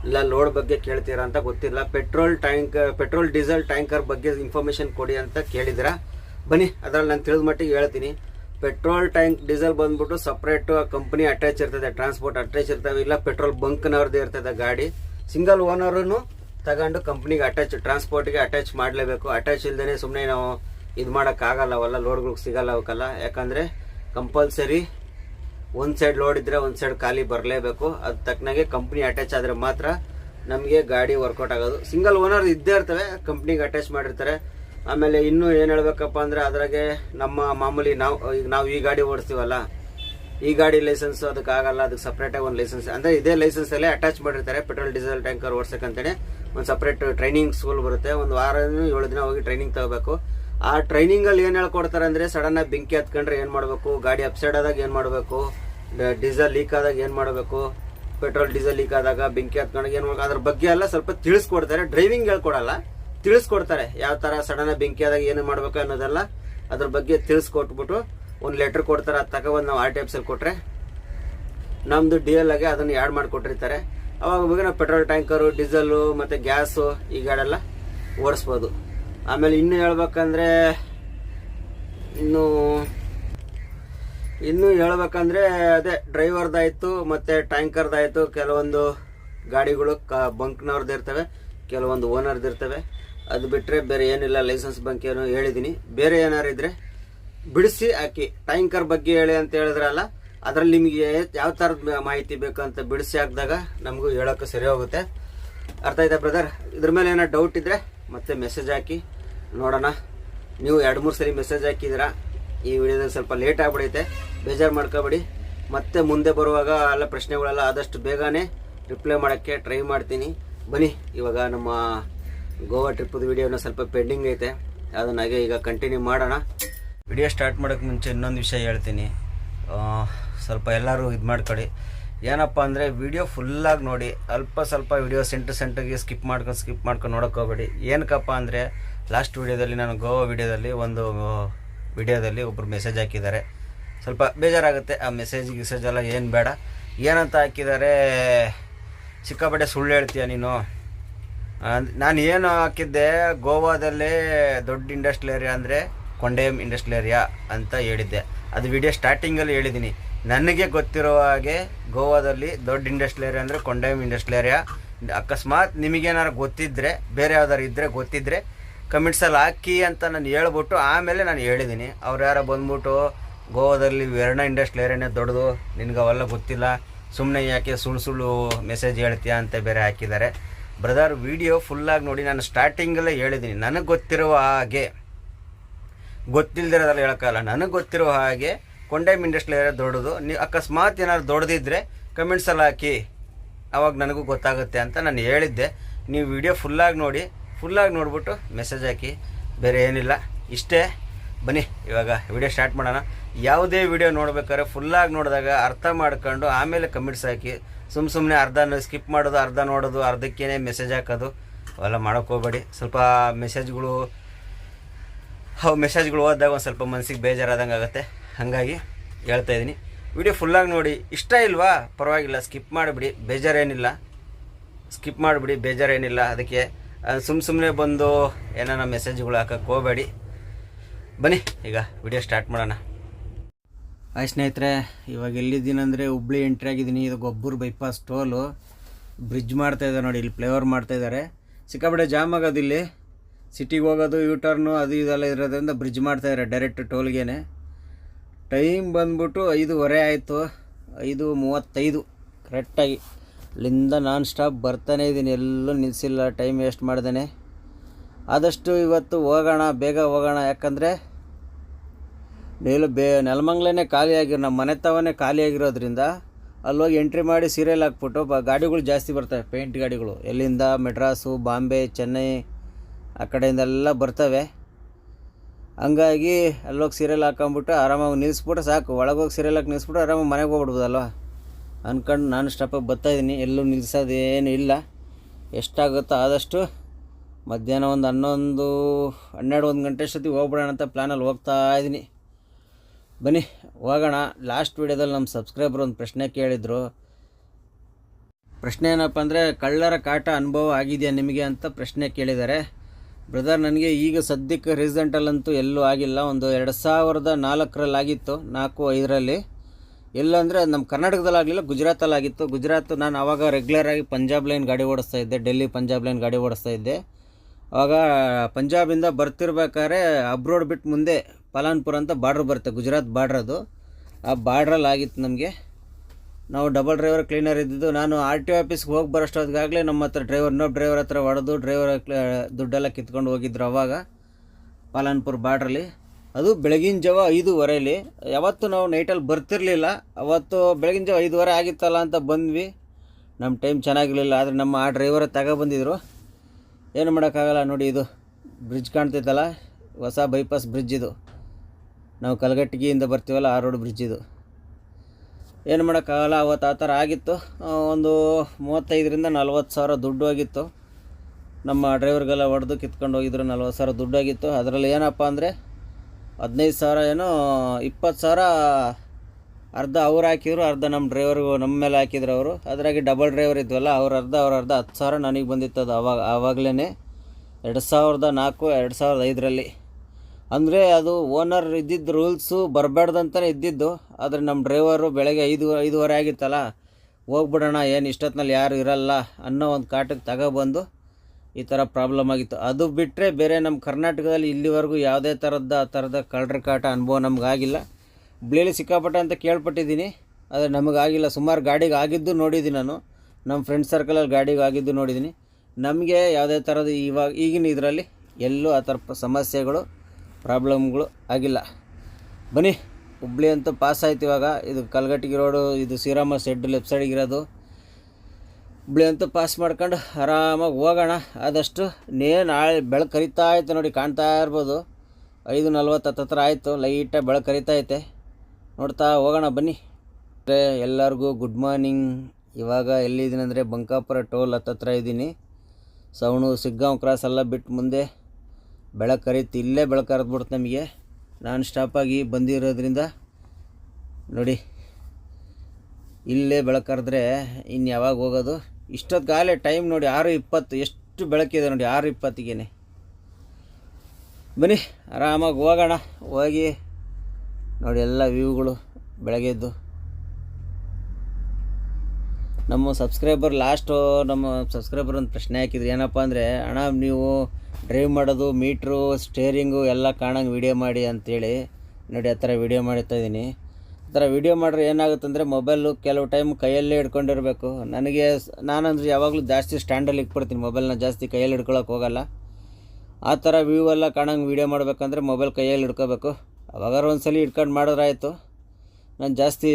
ಇಲ್ಲ, ಲೋಡ್ ಬಗ್ಗೆ ಕೇಳ್ತೀರಾ ಅಂತ ಗೊತ್ತಿಲ್ಲ. Petrol tank petrol diesel tanker ಬಗ್ಗೆ ಇನ್ಫಾರ್ಮೇಷನ್ ಕೊಡಿ ಅಂತ ಕೇಳಿದಿರ ಬನ್ನಿ, ಅದರಲ್ಲಿ ನಾನು ತಿಳಿದ ಮಟ್ಟಿಗೆ ಹೇಳ್ತೀನಿ. ಪೆಟ್ರೋಲ್ ಟ್ಯಾಂಕ್ ಡೀಸೆಲ್ ಬಂದ್ಬಿಟ್ಟು ಸಪ್ರೇಟ್ ಕಂಪ್ನಿ ಅಟ್ಯಾಚ್ ಇರ್ತದೆ ಟ್ರಾನ್ಸ್ಪೋರ್ಟ್ ಅಟ್ಯಾಚ್ ಇರ್ತವೆ, ಇಲ್ಲ ಪೆಟ್ರೋಲ್ ಬಂಕ್ನವ್ರದ್ದು ಇರ್ತದೆ ಗಾಡಿ. ಸಿಂಗಲ್ ಓನರೂ ತಗೊಂಡು ಕಂಪ್ನಿಗೆ ಅಟ್ಯಾಚ್ ಟ್ರಾನ್ಸ್ಪೋರ್ಟ್ಗೆ ಅಟ್ಯಾಚ್ ಮಾಡಲೇಬೇಕು. ಅಟ್ಯಾಚ್ ಇಲ್ದೇ ಸುಮ್ಮನೆ ನಾವು ಇದು ಮಾಡೋಕ್ಕಾಗಲ್ಲ, ಅವೆಲ್ಲ ಲೋಡ್ಗಳಿಗೆ ಸಿಗಲ್ಲ ಅವಕ್ಕೆಲ್ಲ. ಯಾಕಂದರೆ ಕಂಪಲ್ಸರಿ ಒಂದು ಸೈಡ್ ಲೋಡ್ ಇದ್ರೆ ಒಂದು ಸೈಡ್ ಖಾಲಿ ಬರಲೇಬೇಕು. ಅದು ತಕ್ಕನಾಗೆ ಕಂಪ್ನಿ ಅಟ್ಯಾಚ್ ಆದರೆ ಮಾತ್ರ ನಮಗೆ ಗಾಡಿ ವರ್ಕೌಟ್ ಆಗೋದು. ಸಿಂಗಲ್ ಓನರ್ ಇದ್ದೇ ಇರ್ತವೆ ಕಂಪ್ನಿಗೆ ಅಟ್ಯಾಚ್ ಮಾಡಿರ್ತಾರೆ. ಆಮೇಲೆ ಇನ್ನೂ ಏನು ಹೇಳ್ಬೇಕಪ್ಪ ಅಂದರೆ ಅದರಾಗೆ ನಮ್ಮ ಮಾಮೂಲಿ ನಾವು, ಈಗ ನಾವು ಈ ಗಾಡಿ ಓಡಿಸ್ತೀವಲ್ಲ, ಈ ಗಾಡಿ ಲೈಸೆನ್ಸ್ ಅದಕ್ಕೆ ಆಗಲ್ಲ, ಅದಕ್ಕೆ ಸಪ್ರೇಟಾಗಿ ಒಂದು ಲೈಸೆನ್ಸ್ ಅಂದರೆ ಇದೇ ಲೈಸೆನ್ಸಲ್ಲೇ ಅಟ್ಯಾಚ್ ಮಾಡಿರ್ತಾರೆ ಪೆಟ್ರೋಲ್ ಡೀಸೆಲ್ ಟ್ಯಾಂಕರ್ ಓಡಿಸೋಕ್ಕಂತೇಳಿ ಒಂದು ಸಪ್ರೇಟ್ ಟ್ರೈನಿಂಗ್ ಸ್ಕೂಲ್ ಬರುತ್ತೆ. ಒಂದು ವಾರ ಏಳು ದಿನ ಹೋಗಿ ಟ್ರೈನಿಂಗ್ ತಗೋಬೇಕು. ಆ ಟ್ರೈನಿಂಗಲ್ಲಿ ಏನು ಹೇಳ್ಕೊಡ್ತಾರೆ ಅಂದರೆ ಸಡನ್ನಾಗಿ ಬೆಂಕಿ ಹತ್ಕೊಂಡ್ರೆ ಏನು ಮಾಡಬೇಕು? ಗಾಡಿ ಅಪ್ಸೈಡ್ ಆದಾಗ ಏನು ಮಾಡಬೇಕು? ಡೀಸೆಲ್ ಲೀಕ್ ಆದಾಗ ಏನು ಮಾಡಬೇಕು? ಪೆಟ್ರೋಲ್ ಡೀಸೆಲ್ ಲೀಕ್ ಆದಾಗ ಬೆಂಕಿ ಹತ್ಕೊಂಡಾಗ ಏನು ಮಾಡಬೇಕು? ಅದ್ರ ಬಗ್ಗೆ ಎಲ್ಲ ಸ್ವಲ್ಪ ತಿಳಿಸ್ಕೊಡ್ತಾರೆ. ಡ್ರೈವಿಂಗ್ ಹೇಳ್ಕೊಡಲ್ಲ, ತಿಳಿಸ್ಕೊಡ್ತಾರೆ. ಯಾವ ಥರ ಆಗಿ ಬೆಂಕಿ ಆದಾಗ ಏನು ಮಾಡಬೇಕು ಅನ್ನೋದೆಲ್ಲ ಅದ್ರ ಬಗ್ಗೆ ತಿಳಿಸ್ಕೊಟ್ಬಿಟ್ಟು ಒಂದು ಲೆಟ್ರ್ ಕೊಡ್ತಾರೆ. ಅದು ತಗೊಬಂದು ನಾವು ಆರ್ ಟಿ ಎಫ್ಸಲ್ಲಿ ಕೊಟ್ಟರೆ ನಮ್ಮದು ಡಿ ಎಲ್ ಆಗಿ ಅದನ್ನು ಆ್ಯಡ್ ಮಾಡಿಕೊಟ್ಟಿರ್ತಾರೆ. ಅವಾಗ ಹೋಗಿ ನಾವು ಪೆಟ್ರೋಲ್ ಟ್ಯಾಂಕರು ಡೀಸೆಲು ಮತ್ತು ಗ್ಯಾಸು ಈ ಗಾಡೆಲ್ಲ ಓಡಿಸ್ಬೋದು. ಆಮೇಲೆ ಇನ್ನು ಹೇಳ್ಬೇಕಂದ್ರೆ ಇನ್ನು ಇನ್ನು ಹೇಳ್ಬೇಕಂದ್ರೆ ಅದೇ ಡ್ರೈವರ್ದಾಯ್ತು ಮತ್ತೆ ಟ್ಯಾಂಕರ್ದಾಯ್ತು, ಕೆಲವೊಂದು ಗಾಡಿಗಳು ಕ ಬಂಕ್ನವ್ರದ್ದು ಇರ್ತವೆ, ಕೆಲವೊಂದು ಓನರ್ದು ಇರ್ತವೆ. ಅದು ಬಿಟ್ಟರೆ ಬೇರೆ ಏನಿಲ್ಲ, ಲೈಸೆನ್ಸ್ ಬಂಕ್ ಏನು ಹೇಳಿದ್ದೀನಿ ಬೇರೆ ಏನಾರು ಇದ್ರೆ ಬಿಡಿಸಿ ಹಾಕಿ. ಟ್ಯಾಂಕರ್ ಬಗ್ಗೆ ಹೇಳಿ ಅಂತ ಹೇಳಿದ್ರಲ್ಲ, ಅದರಲ್ಲಿ ನಿಮಗೆ ಯಾವ ಥರದ ಮಾಹಿತಿ ಬೇಕು ಅಂತ ಬಿಡಿಸಿ ಹಾಕಿದಾಗ ನಮಗೂ ಹೇಳೋಕೆ ಸರಿ ಹೋಗುತ್ತೆ. ಅರ್ಥ ಆಯ್ತಾ ಬ್ರದರ್ ಇದ್ರ ಮೇಲೆ ಏನೋ ಡೌಟ್ ಇದ್ದರೆ ಮತ್ತೆ ಮೆಸೇಜ್ ಹಾಕಿ. ನೋಡೋಣ. ನೀವು ಎರಡು, ಮೂರು ಸರಿ ಮೆಸೇಜ್ ಹಾಕಿದ್ದೀರಾ? ಈ ವಿಡಿಯೋದಲ್ಲಿ ಸ್ವಲ್ಪ ಲೇಟ್ ಆಗ್ಬಿಡೈತೆ. ಬೇಜಾರು ಮಾಡ್ಕೋಬೇಡಿ. ಮತ್ತೆ ಮುಂದೆ ಬರುವಾಗ ಎಲ್ಲ ಪ್ರಶ್ನೆಗಳೆಲ್ಲ ಆದಷ್ಟು ಬೇಗನೆ ರಿಪ್ಲೈ ಮಾಡೋಕ್ಕೆ ಟ್ರೈ ಮಾಡ್ತೀನಿ. ಬನ್ನಿ, ಇವಾಗ ನಮ್ಮ ಗೋವಾ ಟ್ರಿಪ್ಪದ ವಿಡಿಯೋನ ಸ್ವಲ್ಪ ಪೆಂಡಿಂಗ್ ಐತೆ. ಅದನ್ನ ಹಾಗೆ ಈಗ ಕಂಟಿನ್ಯೂ ಮಾಡೋಣ. ವಿಡಿಯೋ ಸ್ಟಾರ್ಟ್ ಮಾಡೋಕ್ಕೆ ಮುಂಚೆ ಇನ್ನೊಂದು ವಿಷಯ ಹೇಳ್ತೀನಿ. ಸ್ವಲ್ಪ ಎಲ್ಲರೂ ಇದು ಮಾಡ್ಕೊಳ್ಳಿ ಏನಪ್ಪ ಅಂದರೆ ವಿಡಿಯೋ ಫುಲ್ಲಾಗಿ ನೋಡಿ, ಅಲ್ಪ ಸ್ವಲ್ಪ ವಿಡಿಯೋ ಸೆಂಟರ್ ಸೆಂಟ್ರಿಗೆ ಸ್ಕಿಪ್ ಮಾಡ್ಕೊಂಡು ಸ್ಕಿಪ್ ಮಾಡ್ಕೊಂಡು ನೋಡೋಕೆ ಏನಕ್ಕಪ್ಪ ಅಂದರೆ ಲಾಸ್ಟ್ ವಿಡಿಯೋದಲ್ಲಿ ನಾನು ಗೋವಾ ವಿಡಿಯೋದಲ್ಲಿ ಒಂದು ವಿಡಿಯೋದಲ್ಲಿ ಒಬ್ಬರು ಮೆಸೇಜ್ ಹಾಕಿದ್ದಾರೆ. ಸ್ವಲ್ಪ ಬೇಜಾರಾಗುತ್ತೆ, ಆ ಮೆಸೇಜ್ ಗಿಸೇಜ್ ಎಲ್ಲ ಏನು ಬೇಡ. ಏನಂತ ಹಾಕಿದ್ದಾರೆ ಸಿಕ್ಕಾಪಟ್ಟೆ ಸುಳ್ಳು ಹೇಳ್ತೀಯ ನೀನು? ನಾನು ಏನು ಹಾಕಿದ್ದೆ, ಗೋವಾದಲ್ಲೇ ದೊಡ್ಡ ಇಂಡಸ್ಟ್ರಿಯಲ್ ಏರಿಯಾ ಅಂದರೆ ಕೊಂಡೇಮ್ ಇಂಡಸ್ಟ್ರಿಯಲ್ ಏರಿಯಾ ಅಂತ ಹೇಳಿದ್ದೆ. ಅದು ವಿಡಿಯೋ ಸ್ಟಾರ್ಟಿಂಗಲ್ಲಿ ಹೇಳಿದ್ದೀನಿ ನನಗೆ ಗೊತ್ತಿರೋ ಹಾಗೆ ಗೋವಾದಲ್ಲಿ ದೊಡ್ಡ ಇಂಡಸ್ಟ್ರಿಯಲ್ ಏರಿಯಾ ಅಂದರೆ ಕೊಂಡೈಮ್ ಇಂಡಸ್ಟ್ರಿಯಲ್ ಏರಿಯಾ. ಅಕಸ್ಮಾತ್ ನಿಮಗೇನಾರು ಗೊತ್ತಿದ್ದರೆ ಬೇರೆ ಯಾವ್ದಾರು ಇದ್ದರೆ ಗೊತ್ತಿದ್ದರೆ ಕಮೆಂಟ್ಸಲ್ಲಿ ಹಾಕಿ ಅಂತ ನಾನು ಹೇಳ್ಬಿಟ್ಟು ಆಮೇಲೆ ನಾನು ಹೇಳಿದ್ದೀನಿ ಅವ್ರು ಯಾರೋ ಬಂದ್ಬಿಟ್ಟು, ಗೋವಾದಲ್ಲಿ ವೆರ್ಣ ಇಂಡಸ್ಟ್ರಿಯಲ್ ಏರಿಯಾನೇ ದೊಡ್ಡದು, ನಿನಗೆ ಅವೆಲ್ಲ ಗೊತ್ತಿಲ್ಲ ಸುಮ್ಮನೆ ಯಾಕೆ ಸುಳ್ಳು ಸುಳ್ಳು ಮೆಸೇಜ್ ಹೇಳ್ತೀಯಾ ಅಂತ ಬೇರೆ ಹಾಕಿದ್ದಾರೆ. ಬ್ರದರ್ ವಿಡಿಯೋ ಫುಲ್ಲಾಗಿ ನೋಡಿ ನಾನು ಸ್ಟಾರ್ಟಿಂಗಲ್ಲೇ ಹೇಳಿದ್ದೀನಿ ನನಗೆ ಗೊತ್ತಿರುವ ಹಾಗೆ ಗೊತ್ತಿಲ್ಲದಿರೋದ್ರಲ್ಲಿ ಹೇಳೋಕ್ಕಲ್ಲ ನನಗೆ ಗೊತ್ತಿರುವ ಹಾಗೆ ಕೊಂಡೈಮ್ ಇಂಡಸ್ಟ್ರಿ ಏರಿಯಾ ದೊಡ್ಡದು? ನೀವು ಅಕಸ್ಮಾತ್ ಏನಾದ್ರು ದೊಡ್ಡದಿದ್ದರೆ ಕಮೆಂಟ್ಸಲ್ಲಿ ಹಾಕಿ. ಅವಾಗ ನನಗೂ ಗೊತ್ತಾಗುತ್ತೆ ಅಂತ ನಾನು ಹೇಳಿದ್ದೆ. ನೀವು ವಿಡಿಯೋ ಫುಲ್ಲಾಗಿ ನೋಡಿ ಫುಲ್ಲಾಗಿ ನೋಡಿಬಿಟ್ಟು ಮೆಸೇಜ್ ಹಾಕಿ. ಬೇರೆ ಏನಿಲ್ಲ. ಇಷ್ಟೇ. ಬನ್ನಿ, ಇವಾಗ ವಿಡಿಯೋ ಸ್ಟಾರ್ಟ್ ಮಾಡೋಣ. ಯಾವುದೇ ವಿಡಿಯೋ ನೋಡ್ಬೇಕಾದ್ರೆ ಫುಲ್ಲಾಗಿ ನೋಡಿದಾಗ ಅರ್ಥ ಮಾಡ್ಕೊಂಡು ಆಮೇಲೆ ಕಮೆಂಟ್ಸ್ ಹಾಕಿ. ಸುಮ್ಮ ಸುಮ್ಮನೆ ಅರ್ಧ ಸ್ಕಿಪ್ ಮಾಡೋದು, ಅರ್ಧ ನೋಡೋದು, ಅರ್ಧಕ್ಕೇನೆ ಮೆಸೇಜ್ ಹಾಕೋದು. ಅವೆಲ್ಲ ಹೋಗ್ಬೇಡಿ. ಸ್ವಲ್ಪ ಮೆಸೇಜ್ಗಳು ಅವು ಮೆಸೇಜ್ಗಳು ಓದಿದಾಗ ಒಂದು ಸ್ವಲ್ಪ ಮನಸ್ಸಿಗೆ ಬೇಜಾರಾದಂಗೆ ಆಗುತ್ತೆ. ಹಾಗಾಗಿ ಹೇಳ್ತಾ ಇದ್ದೀನಿ. ವಿಡಿಯೋ ಫುಲ್ಲಾಗಿ ನೋಡಿ. ಇಷ್ಟ ಇಲ್ವಾ? ಪರವಾಗಿಲ್ಲ ಸ್ಕಿಪ್ ಮಾಡಿಬಿಡಿ. ಬೇಜಾರೇನಿಲ್ಲ. ಸ್ಕಿಪ್ ಮಾಡಿಬಿಡಿ, ಬೇಜಾರೇನಿಲ್ಲ. ಅದಕ್ಕೆ ಸುಮ್ಮ ಸುಮ್ಮನೆ ಬಂದು ಏನಾರ ಮೆಸೇಜ್ಗಳು ಹಾಕಕ್ಕೆ ಹೋಗಬೇಡಿ. ಬನ್ನಿ, ಈಗ ವಿಡಿಯೋ ಸ್ಟಾರ್ಟ್ ಮಾಡೋಣ. ಹಾಯ್ ಸ್ನೇಹಿತರೆ, ಇವಾಗ ಎಲ್ಲಿದ್ದೀನಂದರೆ ಹುಬ್ಳಿ ಎಂಟ್ರಿ ಆಗಿದ್ದೀನಿ. ಇದು ಗೊಬ್ಬರ ಬೈಪಾಸ್ ಟೋಲು ಬ್ರಿಡ್ಜ್ ಮಾಡ್ತಾ ಇದ್ದಾರೆ ನೋಡಿ, ಇಲ್ಲಿ ಫ್ಲೇವರ್ ಮಾಡ್ತಾ ಇದ್ದಾರೆ. ಸಿಕ್ಕಾಪಟ್ಟೆ ಜಾಮ್ ಆಗೋದು ಇಲ್ಲಿ ಸಿಟಿಗೆ ಹೋಗೋದು ಯೂ ಟರ್ನು ಅದು ಇದೆಲ್ಲ ಇರೋದ್ರಿಂದ ಬ್ರಿಡ್ಜ್ ಮಾಡ್ತಾ ಇದ್ದಾರೆ ಡೈರೆಕ್ಟ್ ಟೋಲ್ಗೇನೆ ಟೈಮ್ ಬಂದ್ಬಿಟ್ಟು ಐದೂವರೆ ಆಯಿತು. ಐದು ಮೂವತ್ತೈದು. ಕರೆಕ್ಟಾಗಿ ಅಲ್ಲಿಂದ ನಾನ್ ಸ್ಟಾಪ್ ಬರ್ತಾನೆ ಇದ್ದೀನಿ. ಎಲ್ಲೂ ನಿಲ್ಲಿಸಿಲ್ಲ ಟೈಮ್ ವೇಸ್ಟ್ ಮಾಡ್ದೇನೆ. ಆದಷ್ಟು ಇವತ್ತು ಹೋಗೋಣ. ಬೇಗ ಹೋಗೋಣ. ಯಾಕಂದರೆ ನೀಲು ಬೇ ನೆಲಮಂಗ್ಲೇ ಖಾಲಿಯಾಗಿರೋ ನಮ್ಮ ಮನೆ ತವನೇ ಖಾಲಿಯಾಗಿರೋದ್ರಿಂದ ಅಲ್ಲೋಗಿ ಎಂಟ್ರಿ ಮಾಡಿ ಸೀರಿಯಲ್ ಹಾಕ್ಬಿಟ್ಟು ಬ, ಗಾಡಿಗಳು ಜಾಸ್ತಿ ಬರ್ತವೆ. ಪೇಂಟ್ ಗಾಡಿಗಳು. ಎಲ್ಲಿಂದ? ಮೆಡ್ರಾಸು ಬಾಂಬೆ ಚೆನ್ನೈ ಆ ಕಡೆಯಿಂದೆಲ್ಲ ಬರ್ತವೆ. ಹಂಗಾಗಿ ಅಲ್ಲೋಗಿ ಸೀರಿಯಲ್ ಹಾಕೊಂಬಿಟ್ಟು ಆರಾಮಾಗಿ ನಿಲ್ಲಿಸ್ಬಿಟ್ಟು ಸಾಕು. ಒಳಗೋಗಿ ಸೀರಿಯಲ್ ಹಾಕಿ ನಿಲ್ಲಿಸ್ಬಿಟ್ಟು ಆರಾಮಾಗಿ ಮನೆಗೆ ಹೋಗ್ಬಿಡ್ಬೋದಲ್ವ? ಅಂದ್ಕೊಂಡು ನಾನು ಸ್ಟಾಪಾಗಿ ಬರ್ತಾಯಿದ್ದೀನಿ ಎಲ್ಲೂ ನಿಲ್ಲಿಸೋದೇನು ಇಲ್ಲ. ಎಷ್ಟಾಗುತ್ತೋ ಆದಷ್ಟು ಮಧ್ಯಾಹ್ನ ಒಂದು ಹನ್ನೊಂದು, ಹನ್ನೆರಡು, ಒಂದು ಗಂಟೆ ಅಷ್ಟೊತ್ತಿಗೆ ಹೋಗ್ಬಿಡೋಣ ಅಂತ ಪ್ಲ್ಯಾನಲ್ಲಿ ಹೋಗ್ತಾ ಇದ್ದೀನಿ. ಬನ್ನಿ, ಹೋಗೋಣ. ಲಾಸ್ಟ್ ವೀಡಿಯೋದಲ್ಲಿ ನಮ್ಮ ಸಬ್ಸ್ಕ್ರೈಬರ್ ಒಂದು ಪ್ರಶ್ನೆ ಕೇಳಿದರು. ಪ್ರಶ್ನೆ ಏನಪ್ಪ ಅಂದರೆ, ಕಳ್ಳರ ಕಾಟ ಅನುಭವ ಆಗಿದೆಯಾ ನಿಮಗೆ ಅಂತ ಪ್ರಶ್ನೆ ಕೇಳಿದ್ದಾರೆ. ಬ್ರದರ್ ನನಗೆ ಈಗ ಸದ್ಯಕ್ಕೆ ರೀಸೆಂಟಲ್ಲಂತೂ ಎಲ್ಲೂ ಆಗಿಲ್ಲ. ಒಂದು ಎರಡು ಸಾವಿರದ ನಾಲ್ಕರಲ್ಲಿ ಆಗಿತ್ತು ನಾಲ್ಕು, ಐದರಲ್ಲಿ. ಎಲ್ಲಂದರೆ ನಮ್ಮ ಕರ್ನಾಟಕದಲ್ಲಿ ಆಗಲಿಲ್ಲ ಗುಜರಾತಲ್ಲಿ ಆಗಿತ್ತು ಗುಜರಾತ್ ನಾನು ಆವಾಗ ರೆಗ್ಯುಲರಾಗಿ ಪಂಜಾಬ್ ಲೈನ್ ಗಾಡಿ ಓಡಿಸ್ತಾ ಇದ್ದೆ ಡೆಲ್ಲಿ ಪಂಜಾಬ್ ಲೈನ್ ಗಾಡಿ ಓಡಿಸ್ತಾ ಇದ್ದೆ. ಆವಾಗ ಪಂಜಾಬಿಂದ ಬರ್ತಿರ್ಬೇಕಾದ್ರೆ ಅಬ್ರೋಡ್ ಬಿಟ್ಟು ಮುಂದೆ ಪಲಾನ್ಪುರ್ ಅಂತ ಬಾರ್ಡ್ರ್ ಬರುತ್ತೆ, ಗುಜರಾತ್ ಬಾರ್ಡ್ರ್ ಅದು. ಆ ಬಾರ್ಡ್ರಲ್ಲಿ ಆಗಿತ್ತು ನಮಗೆ. ನಾವು ಡಬಲ್ ಡ್ರೈವರ್ ಕ್ಲೀನರ್ ಇದ್ದಿದ್ದು. ನಾನು ಆರ್ ಟಿ ಆಫೀಸ್ಗೆ ಹೋಗಿ ಬರೋಷ್ಟೊತ್ತಿಗಾಗಲೇ ನಮ್ಮ ಹತ್ರ ಡ್ರೈವರ್ ನೋ ಡ್ರೈವರ್ ಹತ್ರ ಹೊಡೆದು ಡ್ರೈವರ್ ದುಡ್ಡೆಲ್ಲ ಕಿತ್ಕೊಂಡು ಹೋಗಿದ್ರು ಅವಾಗ. ಪಾಲನ್ಪುರ್ ಬಾರ್ಡ್ರಲ್ಲಿ. ಅದು ಬೆಳಗಿನ ಜಾವ ಐದೂವರೆಯಲ್ಲಿ ಯಾವತ್ತು ನಾವು ನೈಟಲ್ಲಿ ಬರ್ತಿರಲಿಲ್ಲ. ಅವತ್ತು ಬೆಳಗಿನ ಜಾವ ಐದುವರೆ ಆಗಿತ್ತಲ್ಲ ಅಂತ ಬಂದ್ವಿ. ನಮ್ಮ ಟೈಮ್ ಚೆನ್ನಾಗಿರಲಿಲ್ಲ. ಆದರೆ ನಮ್ಮ ಆ ಡ್ರೈವರ್ ತಗೊಬಂದಿದ್ರು ಏನು ಮಾಡೋಕ್ಕಾಗಲ್ಲ ನೋಡಿ ಇದು. ಬ್ರಿಡ್ಜ್ ಕಾಣ್ತೈತಲ್ಲ ಹೊಸ ಬೈಪಾಸ್ ಬ್ರಿಡ್ಜ್ ಇದು. ನಾವು ಕಲಗಟ್ಟಿಗೆಯಿಂದ ಬರ್ತೀವಲ್ಲ ಆ ರೋಡ್ ಬ್ರಿಡ್ಜ್ ಇದು. ಏನು ಮಾಡೋಕ್ಕಾಗಲ್ಲ ಅವತ್ತು ಆ ಥರ ಆಗಿತ್ತು. ಒಂದು ಮೂವತ್ತೈದರಿಂದ ನಲ್ವತ್ತು ಸಾವಿರ ದುಡ್ಡು ಆಗಿತ್ತು. ನಮ್ಮ ಡ್ರೈವರ್ಗೆಲ್ಲ ಹೊಡೆದು ಕಿತ್ಕೊಂಡು ಹೋಗಿದ್ರು, ನಲ್ವತ್ತು ಸಾವಿರ ದುಡ್ಡು ಆಗಿತ್ತು. ಅದರಲ್ಲಿ ಏನಪ್ಪ ಅಂದರೆ, ಹದಿನೈದು ಸಾವಿರ ಏನೋ, ಇಪ್ಪತ್ತು ಸಾವಿರ ಅರ್ಧ ಅವ್ರು ಹಾಕಿದ್ರು, ಅರ್ಧ ನಮ್ಮ ಡ್ರೈವರ್ಗೂ, ನಮ್ಮ ಮೇಲೆ ಹಾಕಿದ್ರು ಅವರು. ಅದರಾಗಿ ಡಬಲ್ ಡ್ರೈವರ್ ಇದ್ವಲ್ಲ, ಅವ್ರು ಅರ್ಧ, ಅವ್ರ ಅರ್ಧ ಹತ್ತು ಸಾವಿರ ನನಗೆ ಬಂದಿತ್ತು ಅದು ಅವಾಗ ಆವಾಗಲೇ ಎರಡು ಸಾವಿರದ ನಾಲ್ಕು, ಎರಡು ಸಾವಿರದ ಐದರಲ್ಲಿ. ಅಂದರೆ ಅದು ಓನರ್ ಇದ್ದಿದ್ದು ರೂಲ್ಸು ಬರಬಾರ್ದಂತಲೇ ಇದ್ದಿದ್ದು. ಆದರೆ ನಮ್ಮ ಡ್ರೈವರು ಬೆಳಗ್ಗೆ ಐದು, ಐದುವರೆ ಆಗಿತ್ತಲ್ಲ, ಹೋಗ್ಬಿಡೋಣ, ಏನು ಇಷ್ಟೊತ್ತಿನಲ್ಲಿ ಯಾರು ಇರಲ್ಲ ಅನ್ನೋ ಒಂದು ಕಾಟಕ್ಕೆ ತಗೊಬಂದು ಈ ಥರ ಪ್ರಾಬ್ಲಮ್ ಆಗಿತ್ತು. ಅದು ಬಿಟ್ಟರೆ ಬೇರೆ ನಮ್ಮ ಕರ್ನಾಟಕದಲ್ಲಿ ಇಲ್ಲಿವರೆಗೂ ಯಾವುದೇ ಥರದ ಆ ಥರದ ಕಳ್ಳರ ಕಾಟ ಅನುಭವ ನಮಗಾಗಿಲ್ಲ. ಹುಬ್ಳಿಯಲ್ಲಿ ಸಿಕ್ಕಾಪಟ್ಟೆ ಅಂತ ಕೇಳ್ಪಟ್ಟಿದ್ದೀನಿ. ಆದರೆ ನಮಗಾಗಿಲ್ಲ. ಸುಮಾರು ಗಾಡಿಗೆ ಆಗಿದ್ದು ನೋಡಿದ್ದೀನಿ ನಾನು. ನಮ್ಮ ಫ್ರೆಂಡ್ ಸರ್ಕಲಲ್ಲಿ ಗಾಡಿಗೆ ಆಗಿದ್ದು ನೋಡಿದ್ದೀನಿ. ನಮಗೆ ಯಾವುದೇ ಥರದ ಇವಾಗ ಈಗಿನ ಇದರಲ್ಲಿ ಎಲ್ಲೂ ಆ ಥರ ಸಮಸ್ಯೆಗಳು ಪ್ರಾಬ್ಲಮ್ಗಳು ಆಗಿಲ್ಲ. ಬನ್ನಿ, ಹುಬ್ಳಿ ಅಂತೂ ಪಾಸ್ ಆಯ್ತು ಇವಾಗ. ಇದು ಕಲ್ಗಟ್ಟಿಗೆ ರೋಡು ಇದು ಶ್ರೀರಾಮ ಸೆಡ್ ಲೆಫ್ಟ್ ಸೈಡಿಗಿರೋದು ಹುಬ್ಳಿ ಅಂತೂ ಪಾಸ್ ಮಾಡ್ಕೊಂಡು ಆರಾಮಾಗಿ ಹೋಗೋಣ. ಆದಷ್ಟು ನೇ ನಾಳೆ ಬೆಳಕು ಕರಿತಾ ಐತೆ ನೋಡಿ, ಕಾಣ್ತಾ ಇರ್ಬೋದು. ಐದು ನಲ್ವತ್ತು ಹತ್ತತ್ರ ಆಯಿತು ಲೈಟಾಗಿ ಬೆಳಕು ಕರಿತಾ ಐತೆ. ನೋಡ್ತಾ ಹೋಗೋಣ ಬನ್ನಿ. ಎಲ್ಲರಿಗೂ ಗುಡ್ ಮಾರ್ನಿಂಗ್ ಇವಾಗ ಎಲ್ಲಿದ್ದೀನಿ ಅಂದರೆ ಬಂಕಾಪುರ ಟೋಲ್ ಹತ್ತತ್ರ ಇದ್ದೀನಿ. ಸವಣು ಸಿಗ್ಗಾಂವ್ ಕ್ರಾಸ್ ಎಲ್ಲ ಬಿಟ್ಟು ಮುಂದೆ. ಬೆಳಕು ಕರೀತು ಇಲ್ಲೇ ಬೆಳಕು ಬಿಡ್ತು ನಮಗೆ. ನಾನ್ ಸ್ಟಾಪಾಗಿ ಬಂದಿರೋದ್ರಿಂದ ನೋಡಿ, ಇಲ್ಲೇ ಬೆಳಕರೆದ್ರೆ ಇನ್ನು ಯಾವಾಗ ಹೋಗೋದು? ಇಷ್ಟೊತ್ತಿಗಾಗಲೇ ಟೈಮ್ ನೋಡಿ ಆರು ಇಪ್ಪತ್ತು, ಎಷ್ಟು ಬೆಳಕಿದೆ ನೋಡಿ ಆರು ಇಪ್ಪತ್ತಿಗೆ ಬನ್ನಿ, ಆರಾಮಾಗಿ ಹೋಗೋಣ. ಹೋಗಿ ನೋಡಿ ಎಲ್ಲ ವ್ಯೂಗಳು ಬೆಳಗ್ಗೆದ್ದು. ನಮ್ಮ ಸಬ್ಸ್ಕ್ರೈಬರ್ ಲಾಸ್ಟು ನಮ್ಮ ಸಬ್ಸ್ಕ್ರೈಬರ್ ಒಂದು ಪ್ರಶ್ನೆ ಹಾಕಿದ್ರು. ಏನಪ್ಪ ಅಂದರೆ, ಅಣ್ಣ, ನೀವು ಡ್ರೈವ್ ಮಾಡೋದು, ಮೀಟ್ರು, ಸ್ಟೇರಿಂಗು ಎಲ್ಲ ಕಾಣಂಗೆ ವಿಡಿಯೋ ಮಾಡಿ ಅಂಥೇಳಿ ನೋಡಿ ಆ ಥರ ವಿಡಿಯೋ ಮಾಡ್ತಾ ಇದ್ದೀನಿ. ಆ ಥರ ವಿಡಿಯೋ ಮಾಡ್ರೆ ಏನಾಗುತ್ತೆ ಅಂದರೆ ಮೊಬೈಲು ಕೆಲವು ಟೈಮ್ ಕೈಯಲ್ಲೇ ಹಿಡ್ಕೊಂಡಿರಬೇಕು. ನನಗೆ ನಾನಂದ್ರೆ ಯಾವಾಗಲೂ ಜಾಸ್ತಿ ಸ್ಟ್ಯಾಂಡಲ್ಲಿ ಇಟ್ಬಿಡ್ತೀನಿ ಮೊಬೈಲ್ನ ಜಾಸ್ತಿ ಕೈಯಲ್ಲಿ ಹಿಡ್ಕೊಳಕ್ಕೆ ಹೋಗಲ್ಲ. ಆ ಥರ ವ್ಯೂ ಎಲ್ಲ ಕಾಣಂಗೆ ವೀಡಿಯೋ ಮಾಡಬೇಕಂದ್ರೆ ಮೊಬೈಲ್ ಕೈಯಲ್ಲಿ ಹಿಡ್ಕೋಬೇಕು. ಅವಾಗಾರು ಒಂದು ಸಲ ಹಿಡ್ಕೊಂಡು ಮಾಡಿದ್ರಾಯಿತು. ನಾನು ಜಾಸ್ತಿ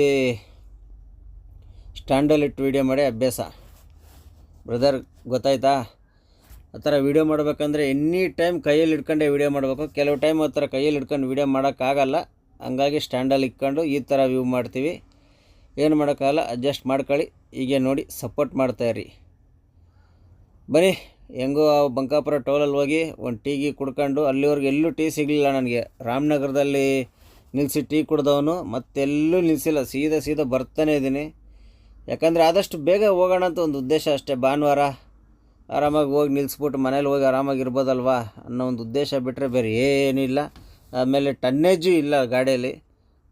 ಸ್ಟ್ಯಾಂಡಲ್ಲಿಟ್ಟು ವೀಡಿಯೋ ಮಾಡಿ ಅಭ್ಯಾಸ. ಬ್ರದರ್, ಗೊತ್ತಾಯ್ತಾ? ಆ ಥರ ವೀಡಿಯೋ ಮಾಡಬೇಕಂದ್ರೆ ಎನಿ ಟೈಮ್ ಕೈಯಲ್ಲಿ ಹಿಡ್ಕೊಂಡೇ ವೀಡಿಯೋ ಮಾಡಬೇಕು. ಕೆಲವು ಟೈಮ್ ಆ ಥರ ಕೈಯಲ್ಲಿ ಹಿಡ್ಕೊಂಡು ವೀಡಿಯೋ ಮಾಡೋಕ್ಕಾಗಲ್ಲ. ಹಂಗಾಗಿ ಸ್ಟ್ಯಾಂಡಲ್ಲಿ ಇಟ್ಕೊಂಡು ಈ ಥರ ವ್ಯೂ ಮಾಡ್ತೀವಿ. ಏನು ಮಾಡೋಕ್ಕಾಗಲ್ಲ ಅಡ್ಜಸ್ಟ್ ಮಾಡ್ಕೊಳ್ಳಿ. ಹೀಗೆ ನೋಡಿ ಸಪೋರ್ಟ್ ಮಾಡ್ತಾಯಿರಿ ಬನ್ನಿ, ಹೆಂಗೋ ಆ ಬಂಕಾಪುರ ಟೋಲಲ್ಲಿ ಹೋಗಿ ಒಂದು ಟೀ ಗೀ ಕುಡ್ಕೊಂಡು ಅಲ್ಲಿವರೆಗೆ ಎಲ್ಲೂ ಟೀ ಸಿಗಲಿಲ್ಲ ನನಗೆ. ರಾಮನಗರದಲ್ಲಿ ನಿಲ್ಲಿಸಿ ಟೀ ಕುಡ್ದವನು, ಮತ್ತೆಲ್ಲೂ ನಿಲ್ಲಿಸಿಲ್ಲ ಸೀದಾ ಸೀದಾ ಬರ್ತಾನೆ ಇದ್ದೀನಿ. ಯಾಕಂದರೆ ಆದಷ್ಟು ಬೇಗ ಹೋಗೋಣ ಅಂತ ಒಂದು ಉದ್ದೇಶ ಅಷ್ಟೇ ಭಾನುವಾರ. ಆರಾಮಾಗಿ ಹೋಗಿ ನಿಲ್ಲಿಸ್ಬಿಟ್ಟು ಮನೇಲಿ ಹೋಗಿ ಆರಾಮಾಗಿ ಇರ್ಬೋದಲ್ವಾ ಅನ್ನೋ ಒಂದು ಉದ್ದೇಶ ಬಿಟ್ಟರೆ ಬೇರೆ ಏನಿಲ್ಲ. ಆಮೇಲೆ ಟನ್ನೇಜು ಇಲ್ಲ ಗಾಡಿಯಲ್ಲಿ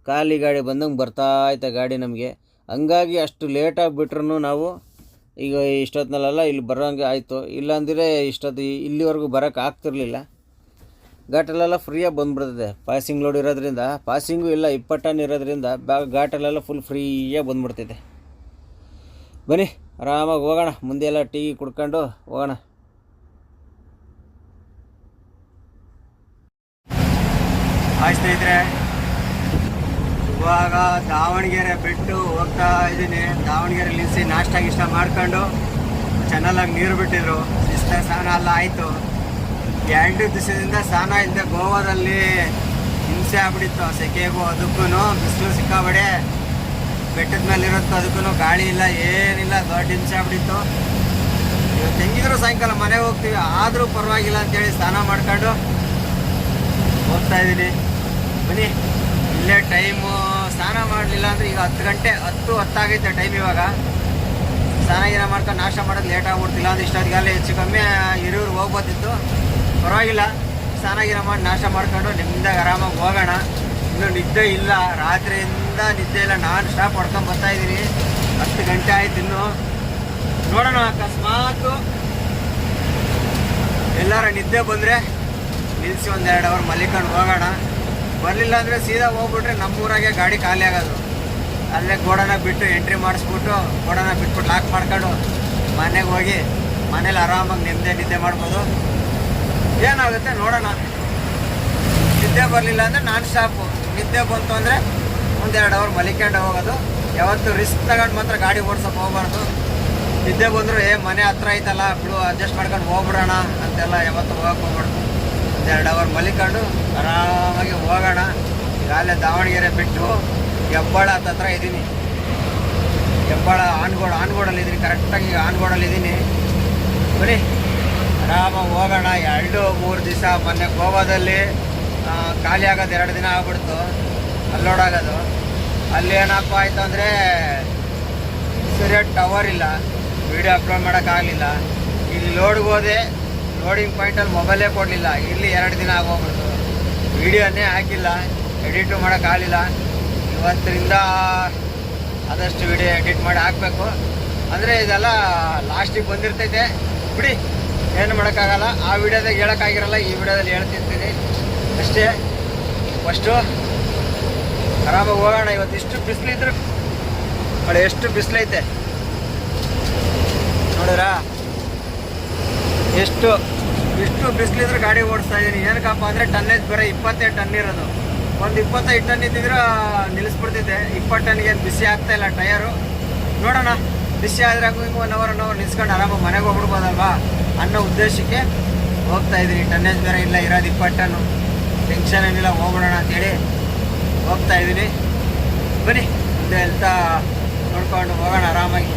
ಖಾಲಿ ಗಾಡಿ ಬಂದಂಗೆ ಬರ್ತಾ ಐತೆ ಗಾಡಿ ನಮಗೆ. ಹಂಗಾಗಿ ಅಷ್ಟು ಲೇಟಾಗಿ ಬಿಟ್ರೂ ನಾವು ಈಗ ಇಷ್ಟೊತ್ತಿನಲ್ಲೆಲ್ಲ ಇಲ್ಲಿ ಬರೋಂಗೆ ಆಯಿತು. ಇಲ್ಲಾಂದರೆ ಇಷ್ಟೊತ್ತು ಇಲ್ಲಿವರೆಗೂ ಬರೋಕ್ಕೆ ಆಗ್ತಿರ್ಲಿಲ್ಲ. ಘಾಟಲ್ಲೆಲ್ಲ ಫ್ರೀಯಾಗಿ ಬಂದುಬಿಡ್ತದೆ. ಪಾಸಿಂಗ್ ಲೋಡ್ ಇರೋದ್ರಿಂದ. ಪಾಸಿಂಗು ಇಲ್ಲ, ಇಪ್ಪತ್ತು ಇರೋದ್ರಿಂದ. ಬ್ಯಾ ಫುಲ್ ಫ್ರೀಯಾಗಿ ಬಂದುಬಿಡ್ತಿದೆ ಬನ್ನಿ. ಆರಾಮಾಗಿ ಹೋಗೋಣ. ಮುಂದೆಲ್ಲ ಟೀ ಕುಡ್ಕೊಂಡು ಹೋಗೋಣ. ಹಾಯ್ ಸ್ನೇಹಿತರೆ. ಇವಾಗ ದಾವಣಗೆರೆ ಬಿಟ್ಟು ಹೋಗ್ತಾ ಇದ್ದೀನಿ. ದಾವಣಗೆರೆ ನಿಲ್ಲಿಸಿ ನಾಷ್ಟ ಗಿಷ್ಟ ಮಾಡ್ಕೊಂಡು ಚೆನ್ನಾಗಿ ನೀರು ಬಿಟ್ಟಿದ್ರು. ಇಷ್ಟ ಸ್ನಾನ ಎಲ್ಲ ಆಯಿತು. ಎರಡು ದಿವಸದಿಂದ ಸ್ನಾನ ಇಲ್ಲದೆ ಗೋವಾದಲ್ಲಿ ಹಿಂಸೆ ಆಗ್ಬಿಟ್ಟಿತ್ತು. ಸೆಕೆಗೂ ಅದಕ್ಕೂ ಬಿಸಿಲು ಸಿಕ್ಕಾಬಡೆ ಬೆಟ್ಟದ ಮೇಲೆ ಇರುತ್ತೋ ಅದಕ್ಕೂ ಗಾಳಿ ಇಲ್ಲ, ಏನಿಲ್ಲ, ದೊಡ್ಡ ಹಿಂಸೆ ಆಗ್ಬಿಟ್ಟಿತ್ತು. ಇವತ್ತು ಹೆಂಗಿದ್ರು ಸಾಯಂಕಾಲ ಮನೆಗೆ ಹೋಗ್ತೀವಿ, ಆದರೂ ಪರವಾಗಿಲ್ಲ ಅಂತೇಳಿ ಸ್ನಾನ ಮಾಡ್ಕೊಂಡು ಹೋಗ್ತಾ ಇದ್ದೀನಿ. ಬನ್ನಿ, ಇಲ್ಲೇ ಟೈಮು ಸ್ನಾನ ಮಾಡಲಿಲ್ಲ ಅಂದರೆ ಈಗ ಹತ್ತು ಗಂಟೆ, ಹತ್ತು ಹತ್ತಾಗೈತೆ ಟೈಮ್ ಇವಾಗ. ಸ್ನಾನ ಗೀನ ಮಾಡ್ಕೊಂಡು ನಾಶ ಮಾಡೋದು ಲೇಟ್ ಆಗ್ಬಿಡ್ತಿಲ್ಲ ಅಂದ್ರೆ ಇಷ್ಟೊತ್ತಿಗೆಲ್ಲ ಹೆಚ್ಚು ಕಮ್ಮಿ ಹಿರಿಯೂರು ಹೋಗ್ಬೋದಿತ್ತು. ಪರವಾಗಿಲ್ಲ, ಸ್ನಾನ ಗೀನ ಮಾಡಿ ನಾಶ ಮಾಡ್ಕೊಂಡು ನಿಮ್ದಾಗ ಆರಾಮಾಗಿ ಹೋಗೋಣ. ಇನ್ನೂ ನಿದ್ದೆ ಇಲ್ಲ, ರಾತ್ರಿಯಿಂದ ನಿದ್ದೆ ಇಲ್ಲ. ನಾನು ಸ್ಟಾಪ್ ಹೊಡ್ಕೊಂಡು ಬರ್ತಾ ಇದ್ದೀನಿ ಹತ್ತು ಗಂಟೆ ಆಯ್ತು ಇನ್ನು. ನೋಡೋಣ ಅಕಸ್ಮಾತ್ ಎಲ್ಲಾರ ನಿದ್ದೆ ಬಂದರೆ ನಿಲ್ಲಿಸಿ ಒಂದು ಎರಡು ಅವರ್ ಮಲಿಕೊಂಡು ಹೋಗೋಣ. ಬರಲಿಲ್ಲ ಅಂದರೆ ಸೀದಾ ಹೋಗ್ಬಿಟ್ರೆ ನಮ್ಮೂರಾಗೆ ಗಾಡಿ ಖಾಲಿ ಆಗೋದು. ಅಲ್ಲೇ ಗೋಡನ ಬಿಟ್ಟು ಎಂಟ್ರಿ ಮಾಡಿಸ್ಬಿಟ್ಟು, ಗೋಡನ ಬಿಟ್ಬಿಟ್ಟು ಲಾಕ್ ಮಾಡ್ಕೊಂಡು ಮನೆಗೆ ಹೋಗಿ ಮನೇಲಿ ಆರಾಮಾಗಿ ನಿದ್ದೆ ನಿದ್ದೆ ಮಾಡ್ಬೋದು. ಏನಾಗುತ್ತೆ ನೋಡೋಣ. ನಿದ್ದೆ ಬರಲಿಲ್ಲ ಅಂದರೆ ನಾನ್ ಸ್ಟಾಪು ನಿದ್ದೆ ಬಂತು ಅಂದರೆ ಒಂದೆರಡು ಅವರ್ ಮಲಿಕೊಂಡು ಹೋಗೋದು. ಯಾವತ್ತು ರಿಸ್ಕ್ ತಗೊಂಡು ಮಾತ್ರ ಗಾಡಿ ಓಡಿಸೋಕೆ ಹೋಗ್ಬಾರ್ದು. ನಿದ್ದೆ ಬಂದರೂ, ಏ, ಮನೆ ಹತ್ರ ಐತಲ್ಲ, ಬಿಡು ಅಡ್ಜಸ್ಟ್ ಮಾಡ್ಕೊಂಡು ಹೋಗ್ಬಿಡೋಣ ಅಂತೆಲ್ಲ ಯಾವತ್ತು ಹೋಗಕ್ಕೆ ಹೋಗ್ಬಾರ್ದು. ಒಂದೆರಡು ಅವರ್ ಮಲಿಕೊಂಡು ಆರಾಮಾಗಿ ಹೋಗೋಣ. ಈಗಾಗಲೇ ದಾವಣಗೆರೆ ಬಿಟ್ಟು ಹೆಬ್ಬಾಳ ಹತ್ತತ್ರ ಇದ್ದೀನಿ ಹೆಬ್ಬಾಳ ಆನ್ಗೋಡ್, ಆನ್ಗೋಡಲ್ಲಿ ಇದ್ದೀನಿ ಕರೆಕ್ಟಾಗಿ ಆನ್ಗೋಡಲ್ಲಿ ಇದ್ದೀನಿ ಬರೀ ಆರಾಮಾಗಿ ಹೋಗೋಣ. ಎರಡು ಮೂರು ದಿವಸ ಮೊನ್ನೆ ಗೋವಾದಲ್ಲಿ ಖಾಲಿ ಆಗೋದು ಎರಡು ದಿನ ಆಗ್ಬಿಡ್ತು. ಅಲ್ಲೋಡಾಗೋದು. ಅಲ್ಲಿ ಏನಪ್ಪ ಆಯ್ತು ಅಂದರೆ ಸರಿಯಾಗಿ ಟವರ್ ಇಲ್ಲ. ವಿಡಿಯೋ ಅಪ್ಲೋಡ್ ಮಾಡೋಕ್ಕಾಗಲಿಲ್ಲ ಇಲ್ಲಿ ಲೋಡ್ಗೆ ಹೋದೆ. ಲೋಡಿಂಗ್ ಪಾಯಿಂಟಲ್ಲಿ ಮೊಬೈಲೇ ಕೊಡಲಿಲ್ಲ. ಇಲ್ಲಿ ಎರಡು ದಿನ ಆಗೋಗ್ಬಿಡ್ತು ವಿಡಿಯೋನೇ ಹಾಕಿಲ್ಲ. ಎಡಿಟು ಮಾಡೋಕ್ಕಾಗಲಿಲ್ಲ ಇವತ್ತರಿಂದ ಆದಷ್ಟು ವಿಡಿಯೋ ಎಡಿಟ್ ಮಾಡಿ ಹಾಕಬೇಕು. ಅಂದರೆ ಇದೆಲ್ಲ ಲಾಸ್ಟಿಗೆ ಬಂದಿರ್ತೈತೆ. ಬಿಡಿ, ಏನು ಮಾಡೋಕ್ಕಾಗಲ್ಲ. ಆ ವಿಡಿಯೋದಾಗ ಹೇಳೋಕ್ಕಾಗಿರಲ್ಲ ಈ ವಿಡಿಯೋದಲ್ಲಿ ಹೇಳ್ತಿರ್ತೀನಿ. ಅಷ್ಟೇ. ಫಸ್ಟು ಆರಾಮಾಗಿ ಹೋಗೋಣ ಇವತ್ತು ಇಷ್ಟು ಬಿಸಿಲಿದ್ರು ನೋಡಿ ಎಷ್ಟು ಬಿಸಿಲೈತೆ ನೋಡಿದ್ರಾ ಎಷ್ಟು ಎಷ್ಟು ಬಿಸಿಲಿದ್ರು ಗಾಡಿ ಓಡಿಸ್ತಾ ಇದ್ದೀನಿ ಏನಕ್ಕಪ್ಪ ಅಂದರೆ ಟನ್ನೇಜ್ ಬೇರೆ ಇಪ್ಪತ್ತೈದು ಟನ್ ಇರೋದು. ಒಂದು ಇಪ್ಪತ್ತೈದು ಟನ್ ಇದ್ದಿದ್ರೆ ನಿಲ್ಲಿಸ್ಬಿಡ್ತಿದ್ದೆ ಇಪ್ಪತ್ತು ಟನ್ಗೆ ಏನು ಬಿಸಿ ಆಗ್ತಾ ಇಲ್ಲ ಟಯರು ನೋಡೋಣ. ಬಿಸಿ ಆದರೆ ಹಿಂಗೆ ಒನ್ ಅವರ್ ಒನ್ ಅವರ್ ನಿಲ್ಸ್ಕೊಂಡು ಆರಾಮಾಗಿ ಮನೆಗೆ ಹೋಗ್ಬಿಡ್ಬೋದಲ್ವಾ ಅನ್ನೋ ಉದ್ದೇಶಕ್ಕೆ ಹೋಗ್ತಾ ಇದ್ದೀನಿ ಟನ್ನೇಜ್ ಬೇರೆ ಇಲ್ಲ, ಇರೋದು ಇಪ್ಪತ್ತು ಟನ್ನು. ಟೆನ್ಷನ್ ಏನಿಲ್ಲ, ಹೋಗ್ಬಿಡೋಣ ಅಂತೇಳಿ ಹೋಗ್ತಾ ಇದ್ದೀನಿ. ಬನ್ನಿ ಮುಂದೆ ಹೇಳ್ತಾ ನೋಡ್ಕೊಂಡು ಹೋಗೋಣ ಆರಾಮಾಗಿ.